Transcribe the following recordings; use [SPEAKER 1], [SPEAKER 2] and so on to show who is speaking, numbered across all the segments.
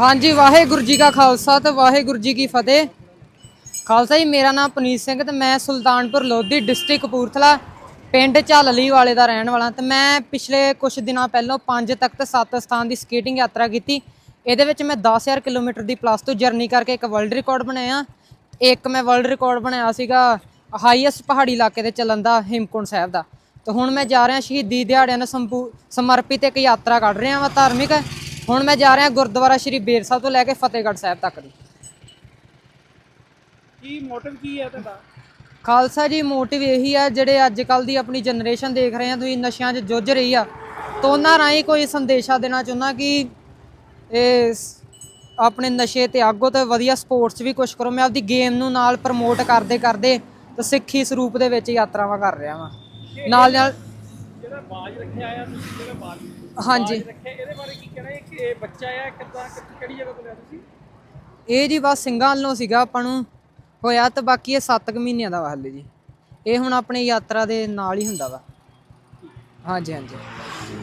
[SPEAKER 1] ਹਾਂਜੀ, ਵਾਹਿਗੁਰੂ ਜੀ ਕਾ ਖਾਲਸਾ ਤੇ ਵਾਹਿਗੁਰੂ ਜੀ ਕੀ ਫਤਿਹ। ਖਾਲਸਾ ਜੀ, ਮੇਰਾ ਨਾਮ ਪਨੀਤ ਸਿੰਘ ਤੇ ਮੈਂ ਸੁਲਤਾਨਪੁਰ ਲੋਧੀ ਡਿਸਟ੍ਰਿਕਟ ਕਪੂਰਥਲਾ, ਪਿੰਡ ਝੱਲਲੀ ਵਾਲੇ ਦਾ ਰਹਿਣ ਵਾਲਾ। ਤੇ ਮੈਂ ਪਿਛਲੇ ਕੁਝ ਦਿਨਾਂ ਪਹਿਲਾਂ 5 ਤਖਤ 7 ਸਥਾਨ ਦੀ ਸਕੇਟਿੰਗ ਯਾਤਰਾ ਕੀਤੀ। ਇਹਦੇ ਵਿੱਚ ਮੈਂ 10000 ਕਿਲੋਮੀਟਰ ਦੀ ਪਲੱਸ ਟੂ ਜਰਨੀ ਕਰਕੇ ਇੱਕ ਵਰਲਡ ਰਿਕਾਰਡ ਬਣਾਇਆ। ਇੱਕ ਮੈਂ ਵਰਲਡ ਰਿਕਾਰਡ ਬਣਾਇਆ ਸੀਗਾ ਹਾਈਐਸਟ ਪਹਾੜੀ ਇਲਾਕੇ ਤੇ ਚੱਲਣ ਦਾ ਹਿਮਕੁੰਡ ਸਾਹਿਬ ਦਾ। ਤੇ ਹੁਣ ਮੈਂ ਜਾ ਰਿਹਾ ਸ਼ਹੀਦੀ ਦਿਹਾੜਿਆਂ ਨੂੰ ਸੰਪੂ- ਸਮਰਪਿਤ ਇੱਕ ਯਾਤਰਾ ਕੱਢ ਰਿਹਾ ਹਾਂ ਧਾਰਮਿਕ। ਹੁਣ ਮੈਂ ਜਾ ਰਿਹਾ ਗੁਰਦੁਆਰਾ ਸ਼੍ਰੀ ਬੇਰ ਸਾਹਿਬ ਤੋਂ ਲੈ ਕੇ ਫਤਿਹਗੜ੍ਹ ਸਾਹਿਬ ਤੱਕ ਦੀ।
[SPEAKER 2] ਕੀ ਮੋਟਿਵ ਕੀ ਹੈ ਤੁਹਾਡਾ?
[SPEAKER 1] ਖਾਲਸਾ ਜੀ ਮੋਟਿਵ ਇਹੀ ਆ ਜਿਹੜੇ ਅੱਜ ਕੱਲ ਦੀ ਆਪਣੀ ਜਨਰੇਸ਼ਨ ਦੇਖ ਰਹੇ ਆ ਤੁਸੀਂ ਨਸ਼ਿਆਂ 'ਚ ਜੁੱਝ ਰਹੀ ਆ ਤਾਂ ਉਹਨਾਂ ਰਾਹੀਂ ਕੋਈ ਸੰਦੇਸ਼ਾ ਦੇਣਾ ਚਾਹੁੰਦਾ ਕਿ ਇਹ ਆਪਣੇ ਨਸ਼ੇ ਤੇ ਆਗੋ ਤੇ ਵਧੀਆ ਸਪੋਰਟਸ ਵੀ ਕੁਝ ਕਰੋ। ਮੈਂ ਆਪਦੀ ਗੇਮ ਨੂੰ ਨਾਲ ਪ੍ਰਮੋਟ ਕਰਦੇ ਕਰਦੇ ਤੇ ਸਿੱਖੀ ਸਰੂਪ ਦੇ ਵਿੱਚ ਯਾਤਰਾਵਾਂ ਕਰ ਰਿਹਾ ਵਾਂ। ਨਾਲ ਨਾਲ
[SPEAKER 2] ਜਿਹੜਾ ਬਾਜ ਰੱਖਿਆ ਆ ਤੁਸੀਂ ਜਿਹੜਾ ਬਾਜ
[SPEAKER 1] ਹਾਂਜੀ।
[SPEAKER 2] ਇਹਦੇ ਬਾਰੇ ਕੀ ਕਹਿਣਾ ਹੈ ਕਿ ਇਹ ਬੱਚਾ ਆ ਕਿੱਦਾਂ ਕਿਹੜੀ ਜਗ੍ਹਾ ਤੋਂ ਲਿਆ ਤੁਸੀਂ?
[SPEAKER 1] ਇਹ ਜੀ ਬਸ ਸਿੰਘਾਂ ਵੱਲੋਂ ਸੀਗਾ ਆਪਾਂ ਨੂੰ ਹੋਇਆ ਤੇ ਬਾਕੀ ਇਹ 7 ਮਹੀਨਿਆਂ ਦਾ ਵਾ ਹਲੇ ਜੀ। ਇਹ ਹੁਣ ਆਪਣੀ ਯਾਤਰਾ ਦੇ ਨਾਲ ਹੀ ਹੁੰਦਾ ਵਾ। ਹਾਂਜੀ ਹਾਂਜੀ।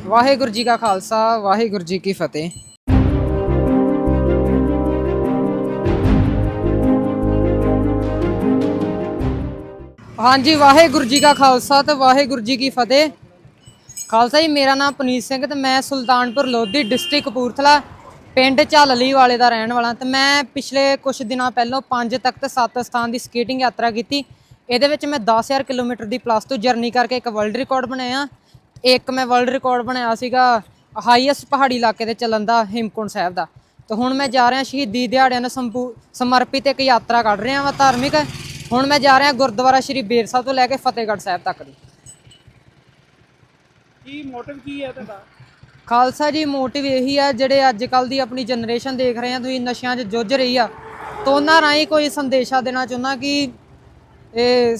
[SPEAKER 1] ਵਾਹਿਗੁਰੂ ਜੀ ਕਾ ਖਾਲਸਾ ਵਾਹਿਗੁਰੂ ਜੀ ਕੀ ਫਤਿਹ। ਹਾਂਜੀ ਵਾਹਿਗੁਰੂ ਜੀ ਕਾ ਖਾਲਸਾ ਤੇ ਵਾਹਿਗੁਰੂ ਜੀ ਕੀ ਫਤਿਹ। ਖਾਲਸਾ ਜੀ, ਮੇਰਾ ਨਾਮ ਪਨੀਤ ਸਿੰਘ ਤੇ ਮੈਂ ਸੁਲਤਾਨਪੁਰ ਲੋਧੀ ਡਿਸਟ੍ਰਿਕਟ ਕਪੂਰਥਲਾ, ਪਿੰਡ ਝੱਲਲੀ ਵਾਲੇ ਦਾ ਰਹਿਣ ਵਾਲਾ। ਤੇ ਮੈਂ ਪਿਛਲੇ ਕੁਝ ਦਿਨਾਂ ਪਹਿਲਾਂ 5 ਤਖਤ 7 ਸਥਾਨ ਦੀ ਸਕੇਟਿੰਗ ਯਾਤਰਾ ਕੀਤੀ। ਇਹਦੇ ਵਿੱਚ ਮੈਂ 10000 ਕਿਲੋਮੀਟਰ ਦੀ ਪਲੱਸ ਟੂ ਜਰਨੀ ਕਰਕੇ ਇੱਕ ਵਰਲਡ ਰਿਕਾਰਡ ਬਣਾਇਆ। ਇੱਕ ਮੈਂ ਵਰਲਡ ਰਿਕਾਰਡ ਬਣਾਇਆ ਸੀਗਾ ਹਾਈਐਸਟ ਪਹਾੜੀ ਇਲਾਕੇ ਤੇ ਚੱਲਣ ਦਾ ਹਿਮਕੁੰਡ ਸਾਹਿਬ ਦਾ। ਤੇ ਹੁਣ ਮੈਂ ਜਾ ਰਿਹਾ ਸ਼ਹੀਦੀ ਦਿਹਾੜਿਆਂ ਨੂੰ ਸੰਪੂ- ਸਮਰਪਿਤ ਇੱਕ ਯਾਤਰਾ ਕੱਢ ਰਿਹਾ ਹਾਂ ਧਾਰਮਿਕ। ਹੁਣ ਮੈਂ ਜਾ ਰਿਹਾ ਗੁਰਦੁਆਰਾ ਸ਼੍ਰੀ ਬੇਰ ਸਾਹਿਬ ਤੋਂ ਲੈ ਕੇ ਫਤਿਹਗੜ੍ਹ ਸਾਹਿਬ ਤੱਕ ਦੀ।
[SPEAKER 2] ਕੀ ਮੋਟਿਵ ਕੀ ਹੈ ਤੁਹਾਡਾ?
[SPEAKER 1] ਖਾਲਸਾ ਜੀ ਮੋਟਿਵ ਇਹੀ ਆ ਜਿਹੜੇ ਅੱਜ ਕੱਲ ਦੀ ਆਪਣੀ ਜਨਰੇਸ਼ਨ ਦੇਖ ਰਹੇ ਆ ਤੁਸੀਂ ਨਸ਼ਿਆਂ 'ਚ ਜੁੱਝ ਰਹੀ ਆ ਤਾਂ ਉਹਨਾਂ ਰਾਹੀਂ ਕੋਈ ਸੰਦੇਸ਼ਾ ਦੇਣਾ ਚਾਹੁੰਦਾ ਕਿ ਇਹ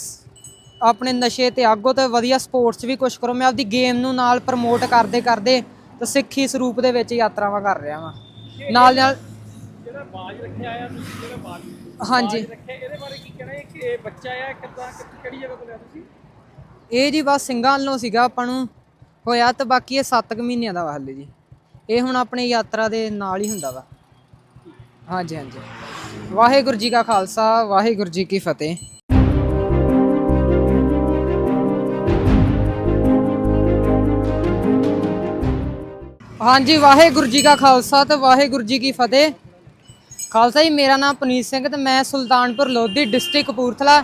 [SPEAKER 1] ਆਪਣੇ ਨਸ਼ੇ ਤੇ ਆਗੋ ਤੇ ਵਧੀਆ ਸਪੋਰਟਸ ਵੀ ਕੁਝ ਕਰੋ। ਮੈਂ ਆਪਦੀ ਗੇਮ ਨੂੰ ਨਾਲ ਪ੍ਰਮੋਟ ਕਰਦੇ ਕਰਦੇ ਤੇ ਸਿੱਖੀ ਸਰੂਪ ਦੇ ਵਿੱਚ ਯਾਤਰਾਵਾਂ ਕਰ ਰਿਹਾ ਵਾਂ। ਨਾਲ ਨਾਲ
[SPEAKER 2] ਜਿਹੜਾ ਬਾਜ ਰੱਖਿਆ ਆ ਤੁਸੀਂ ਜਿਹੜਾ ਬਾਜ
[SPEAKER 1] ਹਾਂਜੀ।
[SPEAKER 2] ਰੱਖਿਆ ਇਹਦੇ ਬਾਰੇ ਕੀ ਕਹਿਣਾ ਹੈ ਕਿ ਇਹ ਬੱਚਾ ਆ ਕਿੱਦਾਂ ਕਿ- ਕਿਹੜੀ ਜਗ੍ਹਾ ਤੋਂ ਲਿਆ ਤੁਸੀਂ?
[SPEAKER 1] ਇਹ ਜੀ ਬਸ ਸਿੰਘਾਂ ਵੱਲੋਂ ਸੀਗਾ ਆਪਾਂ ਨੂੰ। ਹੋਇਆ ਤਾਂ ਬਾਕੀ ਇਹ 7 ਮਹੀਨਿਆਂ ਦਾ ਵਾ ਹਾਲੇ ਜੀ। ਇਹ ਹੁਣ ਆਪਣੀ ਯਾਤਰਾ ਦੇ ਨਾਲ ਹੀ ਹੁੰਦਾ ਵਾ। ਹਾਂਜੀ ਹਾਂਜੀ। ਵਾਹਿਗੁਰੂ ਜੀ ਕਾ ਖਾਲਸਾ, ਵਾਹਿਗੁਰੂ ਜੀ ਕੀ ਫਤਿਹ। ਹਾਂਜੀ, ਵਾਹਿਗੁਰੂ ਜੀ ਕਾ ਖਾਲਸਾ ਤੇ ਵਾਹਿਗੁਰੂ ਜੀ ਕੀ ਫਤਿਹ। ਖਾਲਸਾ ਜੀ, ਮੇਰਾ ਨਾਮ ਪਨੀਤ ਸਿੰਘ ਤੇ ਮੈਂ ਸੁਲਤਾਨਪੁਰ ਲੋਧੀ ਡਿਸਟ੍ਰਿਕਟ ਕਪੂਰਥਲਾ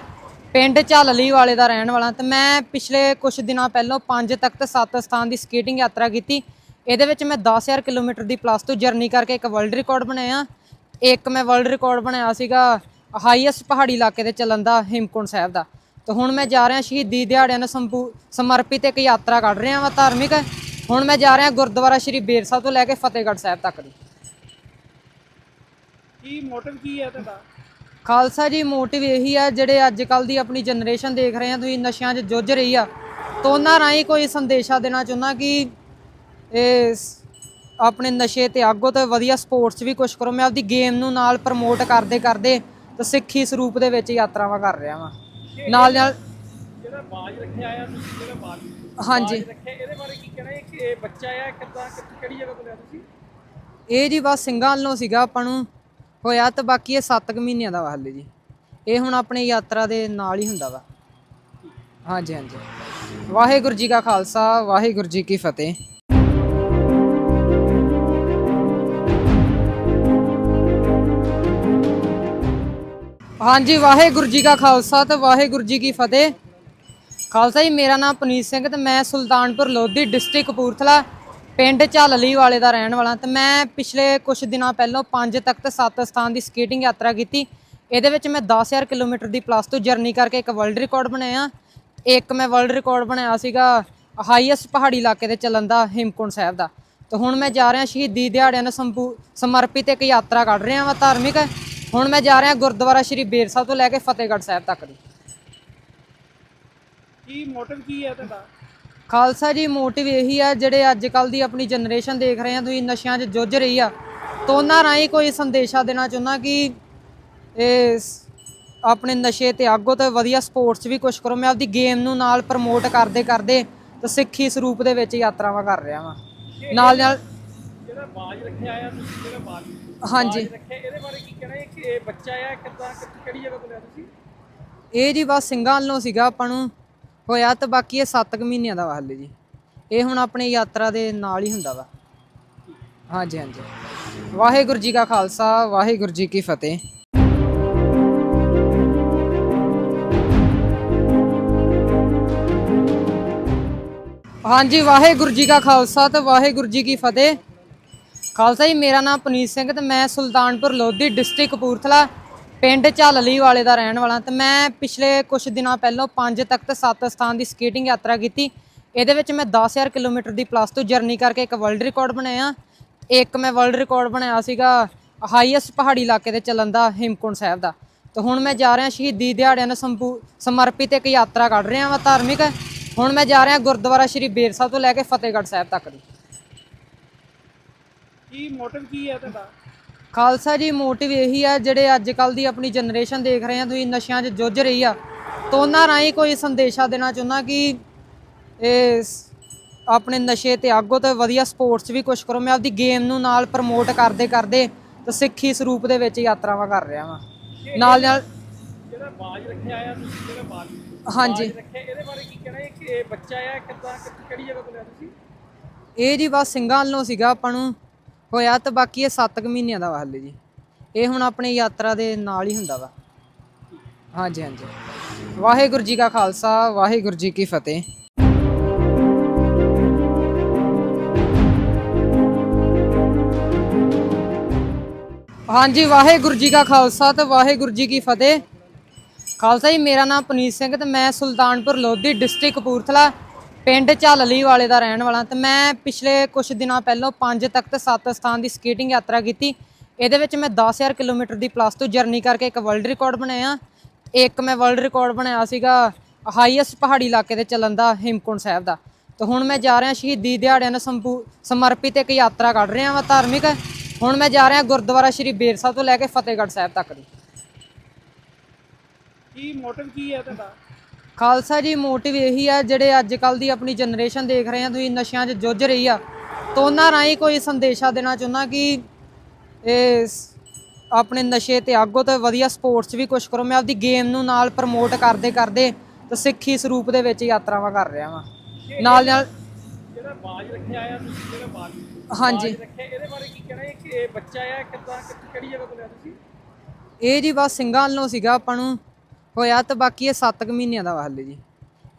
[SPEAKER 1] ਪਿੰਡ ਝੱਲਲੀ ਵਾਲੇ ਦਾ ਰਹਿਣ ਵਾਲਾ ਤੇ ਮੈਂ ਪਿਛਲੇ ਕੁਝ ਦਿਨਾਂ ਪਹਿਲਾਂ 5 ਤਖਤ 7 ਸਥਾਨ ਦੀ ਸਕੇਟਿੰਗ ਯਾਤਰਾ ਕੀਤੀ। ਇਹਦੇ ਵਿੱਚ ਮੈਂ 10000 ਕਿਲੋਮੀਟਰ ਦੀ ਪਲੱਸ ਟੂ ਜਰਨੀ ਕਰਕੇ ਇੱਕ ਵਰਲਡ ਰਿਕਾਰਡ ਬਣਾਇਆ। ਇੱਕ ਮੈਂ ਵਰਲਡ ਰਿਕਾਰਡ ਬਣਾਇਆ ਸੀਗਾ ਹਾਈਐਸਟ ਪਹਾੜੀ ਇਲਾਕੇ ਤੇ ਚੱਲਣ ਦਾ ਹਿਮਕੁੰਡ ਸਾਹਿਬ ਦਾ। ਤੇ ਹੁਣ ਮੈਂ ਜਾ ਰਿਹਾ ਸ਼ਹੀਦੀ ਦਿਹਾੜਿਆਂ ਨੂੰ ਸੰਪੂ- ਸਮਰਪਿਤ ਇੱਕ ਯਾਤਰਾ ਕੱਢ ਰਿਹਾ ਹਾਂ ਧਾਰਮਿਕ। ਹੁਣ ਮੈਂ ਜਾ ਰਿਹਾ ਗੁਰਦੁਆਰਾ ਸ਼੍ਰੀ ਬੇਰ ਸਾਹਿਬ ਤੋਂ ਲੈ ਕੇ ਫਤਿਹਗੜ੍ਹ ਸਾਹਿਬ ਤੱਕ ਦੀ।
[SPEAKER 2] ਕੀ ਮੋਟਿਵ ਕੀ ਹੈ ਤੁਹਾਡਾ?
[SPEAKER 1] ਖਾਲਸਾ ਜੀ ਮੋਟਿਵ ਇਹੀ ਆ ਜਿਹੜੇ ਅੱਜ ਕੱਲ ਦੀ ਆਪਣੀ ਜਨਰੇਸ਼ਨ ਦੇਖ ਰਹੇ ਆ ਤੁਸੀਂ ਨਸ਼ਿਆਂ 'ਚ ਜੁੱਝ ਰਹੀ ਆ। ਤਾਂ ਉਹਨਾਂ ਰਾਹੀਂ ਕੋਈ ਸੰਦੇਸ਼ਾ ਦੇਣਾ ਚਾਹੁੰਦਾ ਕਿ ਇਹ ਆਪਣੇ ਨਸ਼ੇ ਤੇ ਆਗੋ ਤੇ ਵਧੀਆ ਸਪੋਰਟਸ ਵੀ ਕੁਝ ਕਰੋ। ਮੈਂ ਆਪਦੀ ਗੇਮ ਨੂੰ ਨਾਲ ਪ੍ਰਮੋਟ ਕਰਦੇ ਕਰਦੇ ਤੇ ਸਿੱਖੀ ਸਰੂਪ ਦੇ ਵਿੱਚ ਯਾਤਰਾਵਾਂ ਕਰ ਰਿਹਾ ਵਾਂ। ਨਾਲ ਨਾਲ
[SPEAKER 2] ਜਿਹੜਾ ਬਾਜ ਰੱਖਿਆ ਆ ਤੁਸੀਂ ਜਿਹੜਾ ਬਾਜ
[SPEAKER 1] ਹਾਂਜੀ।
[SPEAKER 2] ਰੱਖਿਆ ਇਹਦੇ ਬਾਰੇ ਕੀ ਕਹਿਣਾ ਹੈ ਕਿ ਇਹ ਬੱਚਾ ਆ ਕਿੱਦਾਂ ਕਿ- ਕਿਹੜੀ ਜਗ੍ਹਾ ਤੋਂ ਲਿਆ ਤੁਸੀਂ?
[SPEAKER 1] ਇਹ ਜੀ ਬਸ ਸਿੰਘਾਂ ਵੱਲੋਂ ਸੀਗਾ ਆਪਾਂ ਨੂੰ। ਹੋਇਆ ਤੇ ਬਾਕੀ ਇਹ 7 ਮਹੀਨਿਆਂ ਦਾ ਵਾ ਹਲੇ ਜੀ। ਇਹ ਹੁਣ ਆਪਣੀ ਯਾਤਰਾ ਦੇ ਨਾਲ ਹੀ ਹੁੰਦਾ ਵਾ। ਹਾਂਜੀ ਹਾਂਜੀ। ਵਾਹਿਗੁਰੂ ਜੀ ਕਾ ਖਾਲਸਾ, ਵਾਹਿਗੁਰੂ ਜੀ ਕੀ ਫਤਿਹ। ਹਾਂਜੀ, ਵਾਹਿਗੁਰੂ ਜੀ ਕਾ ਖਾਲਸਾ ਤੇ ਵਾਹਿਗੁਰੂ ਜੀ ਕੀ ਫਤਿਹ। ਖਾਲਸਾ ਜੀ, ਮੇਰਾ ਨਾਮ ਪਨੀਤ ਸਿੰਘ ਤੇ ਮੈਂ ਸੁਲਤਾਨਪੁਰ ਲੋਧੀ ਡਿਸਟ੍ਰਿਕਟ ਕਪੂਰਥਲਾ ਪਿੰਡ ਝੱਲਲੀ ਵਾਲੇ ਦਾ ਰਹਿਣ ਵਾਲਾ ਤੇ ਮੈਂ ਪਿਛਲੇ ਕੁਝ ਦਿਨਾਂ ਪਹਿਲਾਂ 5 ਤਖਤ 7 ਸਥਾਨ ਦੀ ਸਕੇਟਿੰਗ ਯਾਤਰਾ ਕੀਤੀ। ਇਹਦੇ ਵਿੱਚ ਮੈਂ 10000 ਕਿਲੋਮੀਟਰ ਦੀ ਪਲੱਸ ਟੂ ਜਰਨੀ ਕਰਕੇ ਇੱਕ ਵਰਲਡ ਰਿਕਾਰਡ ਬਣਾਇਆ। ਇੱਕ ਮੈਂ ਵਰਲਡ ਰਿਕਾਰਡ ਬਣਾਇਆ ਸੀਗਾ ਹਾਈਐਸਟ ਪਹਾੜੀ ਇਲਾਕੇ ਤੇ ਚੱਲਣ ਦਾ ਹਿਮਕੁੰਡ ਸਾਹਿਬ ਦਾ। ਤੇ ਹੁਣ ਮੈਂ ਜਾ ਰਿਹਾ ਸ਼ਹੀਦੀ ਦਿਹਾੜਿਆਂ ਨੂੰ ਸੰਪੂ- ਸਮਰਪਿਤ ਇੱਕ ਯਾਤਰਾ ਕੱਢ ਰਿਹਾ ਵਾਂ ਧਾਰਮਿਕ। ਹੁਣ ਮੈਂ ਜਾ ਰਿਹਾ ਗੁਰਦੁਆਰਾ ਸ਼੍ਰੀ ਬੇਰ ਸਾਹਿਬ ਤੋਂ ਲੈ ਕੇ ਫਤਿਹਗੜ੍ਹ ਸਾਹਿਬ ਤੱਕ ਦੀ।
[SPEAKER 2] ਕੀ ਮੋਟਿਵ ਕੀ ਹੈ ਤੁਹਾਡਾ?
[SPEAKER 1] ਖਾਲਸਾ ਜੀ ਮੋਟਿਵ ਇਹੀ ਆ ਜਿਹੜੇ ਅੱਜ ਕੱਲ ਦੀ ਆਪਣੀ ਜਨਰੇਸ਼ਨ ਦੇਖ ਰਹੇ ਆ ਤੁਸੀਂ ਨਸ਼ਿਆਂ 'ਚ ਜੁੱਝ ਰਹੀ ਆ। ਤਾਂ ਉਹਨਾਂ ਰਾਹੀਂ ਕੋਈ ਸੰਦੇਸ਼ਾ ਦੇਣਾ ਚਾਹੁੰਦਾ ਕਿ ਇਹ ਆਪਣੇ ਨਸ਼ੇ ਤੇ ਆਗੋ ਤੇ ਵਧੀਆ ਸਪੋਰਟਸ ਵੀ ਕੁਝ ਕਰੋ। ਮੈਂ ਆਪਦੀ ਗੇਮ ਨੂੰ ਨਾਲ ਪ੍ਰਮੋਟ ਕਰਦੇ ਕਰਦੇ ਤੇ ਸਿੱਖੀ ਸਰੂਪ ਦੇ ਵਿੱਚ ਯਾਤਰਾਵਾਂ ਕਰ ਰਿਹਾ ਵਾਂ। ਨਾਲ ਨਾਲ
[SPEAKER 2] ਜਿਹੜਾ ਬਾਜ ਰੱਖਿਆ ਆ ਤੁਸੀਂ ਜਿਹੜਾ ਬਾਜ
[SPEAKER 1] ਹਾਂਜੀ।
[SPEAKER 2] ਰੱਖਿਆ ਇਹਦੇ ਬਾਰੇ ਕੀ ਕਹਿਣਾ ਇਹ ਕਿ ਇਹ ਬੱਚਾ ਆ ਕਿੱਦਾਂ ਕਿ- ਕਿਹੜੀ ਜਗ੍ਹਾ ਤੋਂ ਲਿਆ ਤੁਸੀਂ?
[SPEAKER 1] ਇਹ ਜੀ ਬਸ ਸਿੰਘਾਂ ਵੱਲੋਂ ਸੀਗਾ ਆਪਾਂ ਨੂੰ। ਹੋਇਆ ਤਾਂ ਬਾਕੀ ਇਹ 7 ਕੁ ਮਹੀਨਿਆਂ ਦਾ ਵਾ ਹਾਲੇ ਜੀ। ਇਹ ਹੁਣ ਆਪਣੀ ਯਾਤਰਾ ਦੇ ਨਾਲ ਹੀ ਹੁੰਦਾ ਵਾ। ਹਾਂਜੀ ਹਾਂਜੀ। ਵਾਹਿਗੁਰੂ ਜੀ ਕਾ ਖਾਲਸਾ, ਵਾਹਿਗੁਰੂ ਜੀ ਕੀ ਫਤਿਹ। ਹਾਂਜੀ, ਵਾਹਿਗੁਰੂ ਜੀ ਕਾ ਖਾਲਸਾ ਤੇ ਵਾਹਿਗੁਰੂ ਜੀ ਕੀ ਫਤਿਹ। ਖਾਲਸਾ ਜੀ, ਮੇਰਾ ਨਾਮ ਪਨੀਤ ਸਿੰਘ ਤੇ ਮੈਂ ਸੁਲਤਾਨਪੁਰ ਲੋਧੀ ਡਿਸਟ੍ਰਿਕਟ ਕਪੂਰਥਲਾ ਪਿੰਡ ਝੱਲਲੀ ਵਾਲੇ ਦਾ ਰਹਿਣ ਵਾਲਾ ਤੇ ਮੈਂ ਪਿਛਲੇ ਕੁਝ ਦਿਨਾਂ ਪਹਿਲਾਂ 5 ਤੱਕ ਤੇ 7 ਸਥਾਨ ਦੀ ਸਕੇਟਿੰਗ ਯਾਤਰਾ ਕੀਤੀ। ਇਹਦੇ ਵਿੱਚ ਮੈਂ 10000 ਕਿਲੋਮੀਟਰ ਦੀ ਪਲੱਸ ਟੂ ਜਰਨੀ ਕਰਕੇ ਇੱਕ ਵਰਲਡ ਰਿਕਾਰਡ ਬਣਾਇਆ। ਇੱਕ ਮੈਂ ਵਰਲਡ ਰਿਕਾਰਡ ਬਣਾਇਆ ਸੀਗਾ ਹਾਈਐਸਟ ਪਹਾੜੀ ਇਲਾਕੇ ਤੇ ਚੱਲਣ ਦਾ ਹਿਮਕੁੰਡ ਸਾਹਿਬ ਦਾ। ਤੇ ਹੁਣ ਮੈਂ ਜਾ ਰਿਹਾ ਸ਼ਹੀਦੀ ਦਿਹਾੜਿਆਂ ਨੂੰ ਸੰਪੂ- ਸਮਰਪਿਤ ਇੱਕ ਯਾਤਰਾ ਕੱਢ ਰਿਹਾ ਵਾਂ ਧਾਰਮਿਕ। ਹੁਣ ਮੈਂ ਜਾ ਰਿਹਾ ਗੁਰਦੁਆਰਾ ਸ਼੍ਰੀ ਬੇਰ ਸਾਹਿਬ ਤੋਂ ਲੈ ਕੇ ਫਤਿਹਗੜ੍ਹ ਸਾਹਿਬ ਤੱਕ ਦੀ।
[SPEAKER 2] ਕੀ ਮੋਟਿਵ ਕੀ ਹੈ ਤੁਹਾਡਾ?
[SPEAKER 1] ਖਾਲਸਾ ਜੀ ਮੋਟਿਵ ਇਹੀ ਆ ਜਿਹੜੇ ਅੱਜ ਕੱਲ ਦੀ ਆਪਣੀ ਜਨਰੇਸ਼ਨ ਦੇਖ ਰਹੇ ਆ ਤੁਸੀਂ ਨਸ਼ਿਆਂ 'ਚ ਜੁੱਝ ਰਹੀ ਆ ਤਾਂ ਉਹਨਾਂ ਰਾਹੀਂ ਕੋਈ ਸੰਦੇਸ਼ਾ ਦੇਣਾ ਚਾਹੁੰਦਾ ਕਿ ਇਹ ਆਪਣੇ ਨਸ਼ੇ ਤੇ ਆਗੋ ਤੇ ਵਧੀਆ ਸਪੋਰਟਸ ਵੀ ਕੁਝ ਕਰੋ ਮੈਂ ਆਪਦੀ ਗੇਮ ਨੂੰ ਨਾਲ ਪ੍ਰਮੋਟ ਕਰਦੇ ਕਰਦੇ ਤੇ ਸਿੱਖੀ ਸਰੂਪ ਦੇ ਵਿੱਚ ਯਾਤਰਾਵਾਂ ਕਰ ਰਿਹਾ ਵਾਂ। ਨਾਲ ਨਾਲ
[SPEAKER 2] ਜਿਹੜਾ ਬਾਜ ਰੱਖਿਆ ਆ ਤੁਸੀਂ ਜਿਹੜਾ ਬਾਜ
[SPEAKER 1] ਹਾਂਜੀ।
[SPEAKER 2] ਰੱਖਿਆ ਇਹਦੇ ਬਾਰੇ ਕੀ ਕਹਿਣਾ ਇਹ ਕਿ ਇਹ ਬੱਚਾ ਆ ਕਿੱਦਾਂ ਕਿ- ਕਿਹੜੀ ਜਗ੍ਹਾ ਤੋਂ ਲਿਆ ਤੁਸੀਂ?
[SPEAKER 1] ਇਹ ਜੀ ਬਸ ਸਿੰਘਾਂ ਵੱਲੋਂ ਸੀਗਾ ਆਪਾਂ ਨੂੰ। ਹੋਇਆ ਤਾਂ ਬਾਕੀ ਇਹ 7 ਕੁ ਮਹੀਨਿਆਂ ਦਾ ਵਾ ਹਾਲੇ ਜੀ। ਇਹ ਹੁਣ ਆਪਣੀ ਯਾਤਰਾ ਦੇ ਨਾਲ ਹੀ ਹੁੰਦਾ ਵਾ। ਹਾਂਜੀ ਹਾਂਜੀ। ਵਾਹਿਗੁਰੂ ਜੀ ਕਾ ਖਾਲਸਾ, ਵਾਹਿਗੁਰੂ ਜੀ ਕੀ ਫਤਿਹ। ਹਾਂਜੀ, ਵਾਹਿਗੁਰੂ ਜੀ ਕਾ ਖਾਲਸਾ ਤੇ ਵਾਹਿਗੁਰੂ ਜੀ ਕੀ ਫਤਿਹ। ਖਾਲਸਾ ਜੀ, ਮੇਰਾ ਨਾਮ ਪਨੀਤ ਸਿੰਘ ਤੇ ਮੈਂ ਸੁਲਤਾਨਪੁਰ ਲੋਧੀ ਡਿਸਟ੍ਰਿਕਟ ਕਪੂਰਥਲਾ ਪਿੰਡ ਝੱਲਲੀ ਵਾਲੇ ਦਾ ਰਹਿਣ ਵਾਲਾ ਤੇ ਮੈਂ ਪਿਛਲੇ ਕੁਝ ਦਿਨਾਂ ਪਹਿਲਾਂ 5 ਤੱਕ ਤੇ 7 ਸਥਾਨ ਦੀ ਸਕੇਟਿੰਗ ਯਾਤਰਾ ਕੀਤੀ। ਇਹਦੇ ਵਿੱਚ ਮੈਂ 10000 ਕਿਲੋਮੀਟਰ ਦੀ ਪਲੱਸ ਟੂ ਜਰਨੀ ਕਰਕੇ ਇੱਕ ਵਰਲਡ ਰਿਕਾਰਡ ਬਣਾਇਆ। ਇੱਕ ਮੈਂ ਵਰਲਡ ਰਿਕਾਰਡ ਬਣਾਇਆ ਸੀਗਾ ਹਾਈਐਸਟ ਪਹਾੜੀ ਇਲਾਕੇ ਤੇ ਚੱਲਣ ਦਾ ਹਿਮਕੁੰਡ ਸਾਹਿਬ ਦਾ। ਤੇ ਹੁਣ ਮੈਂ ਜਾ ਰਿਹਾ ਸ਼ਹੀਦੀ ਦਿਹਾੜਿਆਂ ਨੂੰ ਸੰਪੂ- ਸਮਰਪਿਤ ਇੱਕ ਯਾਤਰਾ ਕੱਢ ਰਿਹਾ ਵਾਂ ਧਾਰਮਿਕ। ਹੁਣ ਮੈਂ ਜਾ ਰਿਹਾ ਗੁਰਦੁਆਰਾ ਸ਼੍ਰੀ ਬੇਰ ਸਾਹਿਬ ਤੋਂ ਲੈ ਕੇ ਫਤਿਹਗੜ੍ਹ ਸਾਹਿਬ ਤੱਕ ਦੀ।
[SPEAKER 2] ਕੀ ਮੋਟਿਵ ਕੀ ਹੈ ਤੁਹਾਡਾ?
[SPEAKER 1] ਖਾਲਸਾ ਜੀ ਮੋਟਿਵ ਇਹੀ ਆ ਜਿਹੜੇ ਅੱਜ ਕੱਲ ਦੀ ਆਪਣੀ ਜਨਰੇਸ਼ਨ ਦੇਖ ਰਹੇ ਆ ਤੁਸੀਂ ਨਸ਼ਿਆਂ 'ਚ ਜੁੱਝ ਰਹੀ ਆ। ਤਾਂ ਉਹਨਾਂ ਰਾਹੀਂ ਕੋਈ ਸੰਦੇਸ਼ਾ ਦੇਣਾ ਚਾਹੁੰਦਾ ਕਿ ਇਹ ਆਪਣੇ ਨਸ਼ੇ ਤੇ ਆਗੋ ਤੇ ਵਧੀਆ ਸਪੋਰਟਸ ਵੀ ਕੁਝ ਕਰੋ। ਮੈਂ ਆਪਦੀ ਗੇਮ ਨੂੰ ਨਾਲ ਪ੍ਰਮੋਟ ਕਰਦੇ ਕਰਦੇ ਤੇ ਸਿੱਖੀ ਸਰੂਪ ਦੇ ਵਿੱਚ ਯਾਤਰਾਵਾਂ ਕਰ ਰਿਹਾ ਵਾਂ। ਨਾਲ ਨਾਲ
[SPEAKER 2] ਜਿਹੜਾ ਬਾਜ ਰੱਖਿਆ ਆ ਤੁਸੀਂ ਜਿਹੜਾ ਬਾਜ
[SPEAKER 1] ਹਾਂਜੀ।
[SPEAKER 2] ਰੱਖਿਆ ਇਹਦੇ ਬਾਰੇ ਕੀ ਕਹਿਣਾ ਇਹ ਕਿ ਇਹ ਬੱਚਾ ਆ ਕਿੱਦਾਂ ਕਿ- ਕਿਹੜੀ ਜਗ੍ਹਾ ਤੋਂ ਲਿਆ ਤੁਸੀਂ?
[SPEAKER 1] ਇਹ ਜੀ ਬਸ ਸਿੰਘਾਂ ਵੱਲੋਂ ਸੀਗਾ ਆਪਾਂ ਨੂੰ। ਹੋਇਆ ਤਾਂ ਬਾਕੀ ਇਹ 7 ਕੁ ਮਹੀਨਿਆਂ ਦਾ ਵਾ ਹਾਲੇ ਜੀ।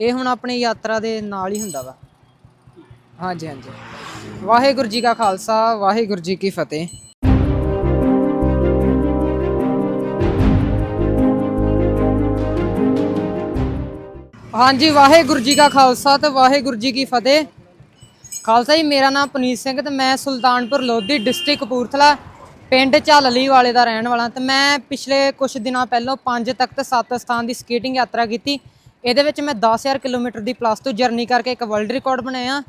[SPEAKER 1] ਇਹ ਹੁਣ ਆਪਣੀ ਯਾਤਰਾ ਦੇ ਨਾਲ ਹੀ ਹੁੰਦਾ ਵਾ। ਹਾਂਜੀ ਹਾਂਜੀ। ਵਾਹਿਗੁਰੂ ਜੀ ਕਾ ਖਾਲਸਾ, ਵਾਹਿਗੁਰੂ ਜੀ ਕੀ ਫਤਿਹ। ਹਾਂਜੀ, ਵਾਹਿਗੁਰੂ ਜੀ ਕਾ ਖਾਲਸਾ ਤੇ ਵਾਹਿਗੁਰੂ ਜੀ ਕੀ ਫਤਿਹ। ਖਾਲਸਾ ਜੀ, ਮੇਰਾ ਨਾਮ ਪਨੀਤ ਸਿੰਘ ਤੇ ਮੈਂ ਸੁਲਤਾਨਪੁਰ ਲੋਧੀ ਡਿਸਟ੍ਰਿਕਟ ਕਪੂਰਥਲਾ ਪਿੰਡ ਝੱਲਲੀ ਵਾਲੇ ਦਾ ਰਹਿਣ ਵਾਲਾ ਤੇ ਮੈਂ ਪਿਛਲੇ ਕੁਝ ਦਿਨਾਂ ਪਹਿਲਾਂ 5 ਤੱਕ ਤੇ 7 ਸਥਾਨ ਦੀ ਸਕੇਟਿੰਗ ਯਾਤਰਾ ਕੀਤੀ। ਇਹਦੇ ਵਿੱਚ ਮੈਂ 10000 ਕਿਲੋਮੀਟਰ ਦੀ ਪਲੱਸ ਟੂ ਜਰਨੀ ਕਰਕੇ ਇੱਕ ਵਰਲਡ ਰਿਕਾਰਡ ਬਣਾਇਆ।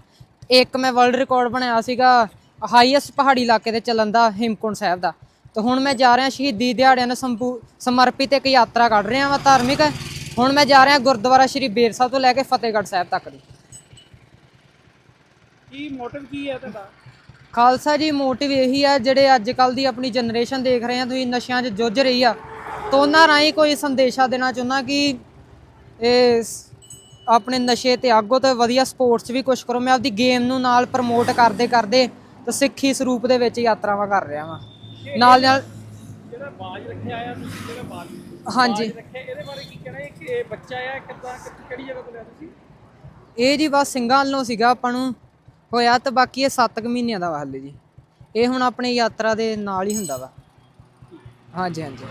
[SPEAKER 1] ਇੱਕ ਮੈਂ ਵਰਲਡ ਰਿਕਾਰਡ ਬਣਾਇਆ ਸੀਗਾ ਹਾਈਐਸਟ ਪਹਾੜੀ ਇਲਾਕੇ ਤੇ ਚੱਲਣ ਦਾ ਹਿਮਕੁੰਡ ਸਾਹਿਬ ਦਾ। ਤੇ ਹੁਣ ਮੈਂ ਜਾ ਰਿਹਾ ਸ਼ਹੀਦੀ ਦਿਹਾੜਿਆਂ ਨੂੰ ਸੰਪੂ- ਸਮਰਪਿਤ ਇੱਕ ਯਾਤਰਾ ਕੱਢ ਰਿਹਾ ਵਾਂ ਧਾਰਮਿਕ। ਹੁਣ ਮੈਂ ਜਾ ਰਿਹਾ ਗੁਰਦੁਆਰਾ ਸ਼੍ਰੀ ਬੇਰ ਸਾਹਿਬ ਤੋਂ ਲੈ ਕੇ ਫਤਿਹਗੜ੍ਹ ਸਾਹਿਬ ਤੱਕ ਦੀ।
[SPEAKER 2] ਕੀ ਮੋਟਿਵ ਕੀ ਹੈ ਤੁਹਾਡਾ?
[SPEAKER 1] ਖਾਲਸਾ ਜੀ ਮੋਟਿਵ ਇਹੀ ਆ ਜਿਹੜੇ ਅੱਜ ਕੱਲ ਦੀ ਆਪਣੀ ਜਨਰੇਸ਼ਨ ਦੇਖ ਰਹੇ ਆ ਤੁਸੀਂ ਨਸ਼ਿਆਂ 'ਚ ਜੁੱਝ ਰਹੀ ਆ ਤਾਂ ਉਹਨਾਂ ਰਾਹੀਂ ਕੋਈ ਸੰਦੇਸ਼ਾ ਦੇਣਾ ਚਾਹੁੰਦਾ ਕਿ ਇਹ ਆਪਣੇ ਨਸ਼ੇ ਤੇ ਆਗੋ ਤੇ ਵਧੀਆ ਸਪੋਰਟਸ ਵੀ ਕੁਝ ਕਰੋ। ਮੈਂ ਆਪਦੀ ਗੇਮ ਨੂੰ ਨਾਲ ਪ੍ਰਮੋਟ ਕਰਦੇ ਕਰਦੇ ਤੇ ਸਿੱਖੀ ਸਰੂਪ ਦੇ ਵਿੱਚ ਯਾਤਰਾਵਾਂ ਕਰ ਰਿਹਾ ਵਾਂ। ਨਾਲ ਨਾਲ
[SPEAKER 2] ਜਿਹੜਾ ਬਾਜ ਰੱਖਿਆ ਆ ਤੁਸੀਂ ਜਿਹੜਾ ਬਾਜ
[SPEAKER 1] ਹਾਂਜੀ।
[SPEAKER 2] ਰੱਖਿਆ ਇਹਦੇ ਬਾਰੇ ਕੀ ਕਹਿਣਾ ਇਹ ਕਿ ਇਹ ਬੱਚਾ ਆ ਕਿੱਦਾਂ ਕਿ- ਕਿਹੜੀ ਜਗ੍ਹਾ ਤੋਂ ਲਿਆ ਤੁਸੀਂ?
[SPEAKER 1] ਇਹ ਜੀ ਬਸ ਸਿੰਘਾਂ ਵੱਲੋਂ ਸੀਗਾ ਆਪਾਂ ਨੂੰ। ਹੋਇਆ ਤਾਂ ਬਾਕੀ ਇਹ 7 ਕੁ ਮਹੀਨਿਆਂ ਦਾ ਵਾ ਹਾਲੇ ਜੀ। ਇਹ ਹੁਣ ਆਪਣੀ ਯਾਤਰਾ ਦੇ ਨਾਲ ਹੀ ਹੁੰਦਾ ਵਾ। ਹਾਂਜੀ ਹਾਂਜੀ।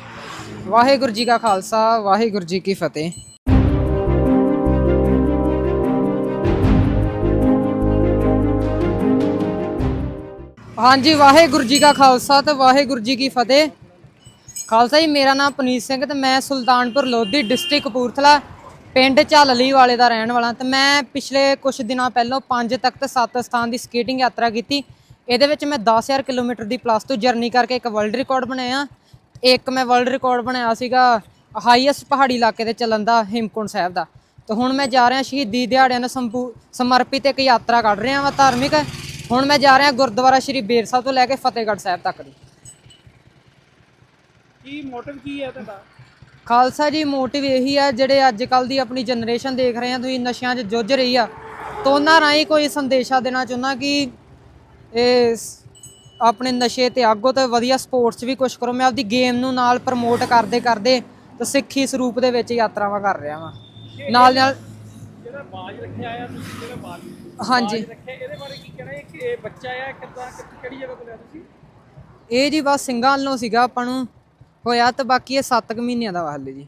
[SPEAKER 1] ਵਾਹਿਗੁਰੂ ਜੀ ਕਾ ਖਾਲਸਾ, ਵਾਹਿਗੁਰੂ ਜੀ ਕੀ ਫਤਿਹ। ਹਾਂਜੀ, ਵਾਹਿਗੁਰੂ ਜੀ ਕਾ ਖਾਲਸਾ ਤੇ ਵਾਹਿਗੁਰੂ ਜੀ ਕੀ ਫਤਿਹ। ਖਾਲਸਾ ਜੀ, ਮੇਰਾ ਨਾਮ ਪਨੀਤ ਸਿੰਘ ਤੇ ਮੈਂ ਸੁਲਤਾਨਪੁਰ ਲੋਧੀ, ਡਿਸਟ੍ਰਿਕਟ ਕਪੂਰਥਲਾ ਪਿੰਡ ਝੱਲਲੀ ਵਾਲੇ ਦਾ ਰਹਿਣ ਵਾਲਾ ਤੇ ਮੈਂ ਪਿਛਲੇ ਕੁਝ ਦਿਨਾਂ ਪਹਿਲਾਂ 5 ਤੱਕ ਤੇ 7 ਸਥਾਨ ਦੀ ਸਕੇਟਿੰਗ ਯਾਤਰਾ ਕੀਤੀ। ਇਹਦੇ ਵਿੱਚ ਮੈਂ 10000 ਕਿਲੋਮੀਟਰ ਦੀ ਪਲੱਸ ਟੂ ਜਰਨੀ ਕਰਕੇ ਇੱਕ ਵਰਲਡ ਰਿਕਾਰਡ ਬਣਾਇਆ। ਇੱਕ ਮੈਂ ਵਰਲਡ ਰਿਕਾਰਡ ਬਣਾਇਆ ਸੀਗਾ ਹਾਈਐਸਟ ਪਹਾੜੀ ਇਲਾਕੇ ਤੇ ਚੱਲਣ ਦਾ ਹਿਮਕੁੰਡ ਸਾਹਿਬ ਦਾ। ਤੇ ਹੁਣ ਮੈਂ ਜਾ ਰਿਹਾ ਸ਼ਹੀਦੀ ਦਿਹਾੜਿਆਂ ਨੂੰ ਸੰਪੂ- ਸਮਰਪਿਤ ਇੱਕ ਯਾਤਰਾ ਕੱਢ ਰਿਹਾ ਵਾਂ ਧਾਰਮਿਕ। ਹੁਣ ਮੈਂ ਜਾ ਰਿਹਾ ਗੁਰਦੁਆਰਾ ਸ਼੍ਰੀ ਬੇਰ ਸਾਹਿਬ ਤੋਂ ਲੈ ਕੇ ਫਤਿਹਗੜ੍ਹ ਸਾਹਿਬ ਤੱਕ ਦੀ।
[SPEAKER 2] ਕੀ ਮੋਟਿਵ ਕੀ ਹੈ ਤੁਹਾਡਾ?
[SPEAKER 1] ਖਾਲਸਾ ਜੀ ਮੋਟਿਵ ਇਹੀ ਆ ਜਿਹੜੇ ਅੱਜ ਕੱਲ ਦੀ ਆਪਣੀ ਜਨਰੇਸ਼ਨ ਦੇਖ ਰਹੇ ਆ ਤੁਸੀਂ ਨਸ਼ਿਆਂ 'ਚ ਜੁੱਝ ਰਹੀ ਆ। ਤਾਂ ਉਹਨਾਂ ਰਾਹੀਂ ਕੋਈ ਸੰਦੇਸ਼ਾ ਦੇਣਾ ਚਾਹੁੰਦਾ ਕਿ ਇਹ ਆਪਣੇ ਨਸ਼ੇ ਤੇ ਆਗੋ ਤੇ ਵਧੀਆ ਸਪੋਰਟਸ ਵੀ ਕੁਝ ਕਰੋ। ਮੈਂ ਆਪਦੀ ਗੇਮ ਨੂੰ ਨਾਲ ਪ੍ਰਮੋਟ ਕਰਦੇ ਕਰਦੇ ਤੇ ਸਿੱਖੀ ਸਰੂਪ ਦੇ ਵਿੱਚ ਯਾਤਰਾਵਾਂ ਕਰ ਰਿਹਾ ਵਾਂ। ਨਾਲ ਨਾਲ
[SPEAKER 2] ਜਿਹੜਾ ਬਾਜ ਰੱਖਿਆ ਆ ਤੁਸੀਂ ਜਿਹੜਾ ਬਾਜ
[SPEAKER 1] ਹਾਂਜੀ।
[SPEAKER 2] ਬਾਜ ਰੱਖਿਆ ਇਹਦੇ ਬਾਰੇ ਕੀ ਕਹਿਣਾ ਇਹ ਕਿ ਇਹ ਬੱਚਾ ਆ ਕਿੱਦਾਂ ਕਿ- ਕਿਹੜੀ ਜਗ੍ਹਾ ਤੋਂ ਲਿਆ ਤੁਸੀਂ?
[SPEAKER 1] ਇਹ ਜੀ ਬਸ ਸਿੰਘਾਂ ਵੱਲੋਂ ਸੀਗਾ ਆਪਾਂ ਨੂੰ। ਹੋਇਆ ਤਾਂ ਬਾਕੀ ਇਹ 7 ਕੁ ਮਹੀਨਿਆਂ ਦਾ ਵਾ ਹਾਲੇ ਜੀ।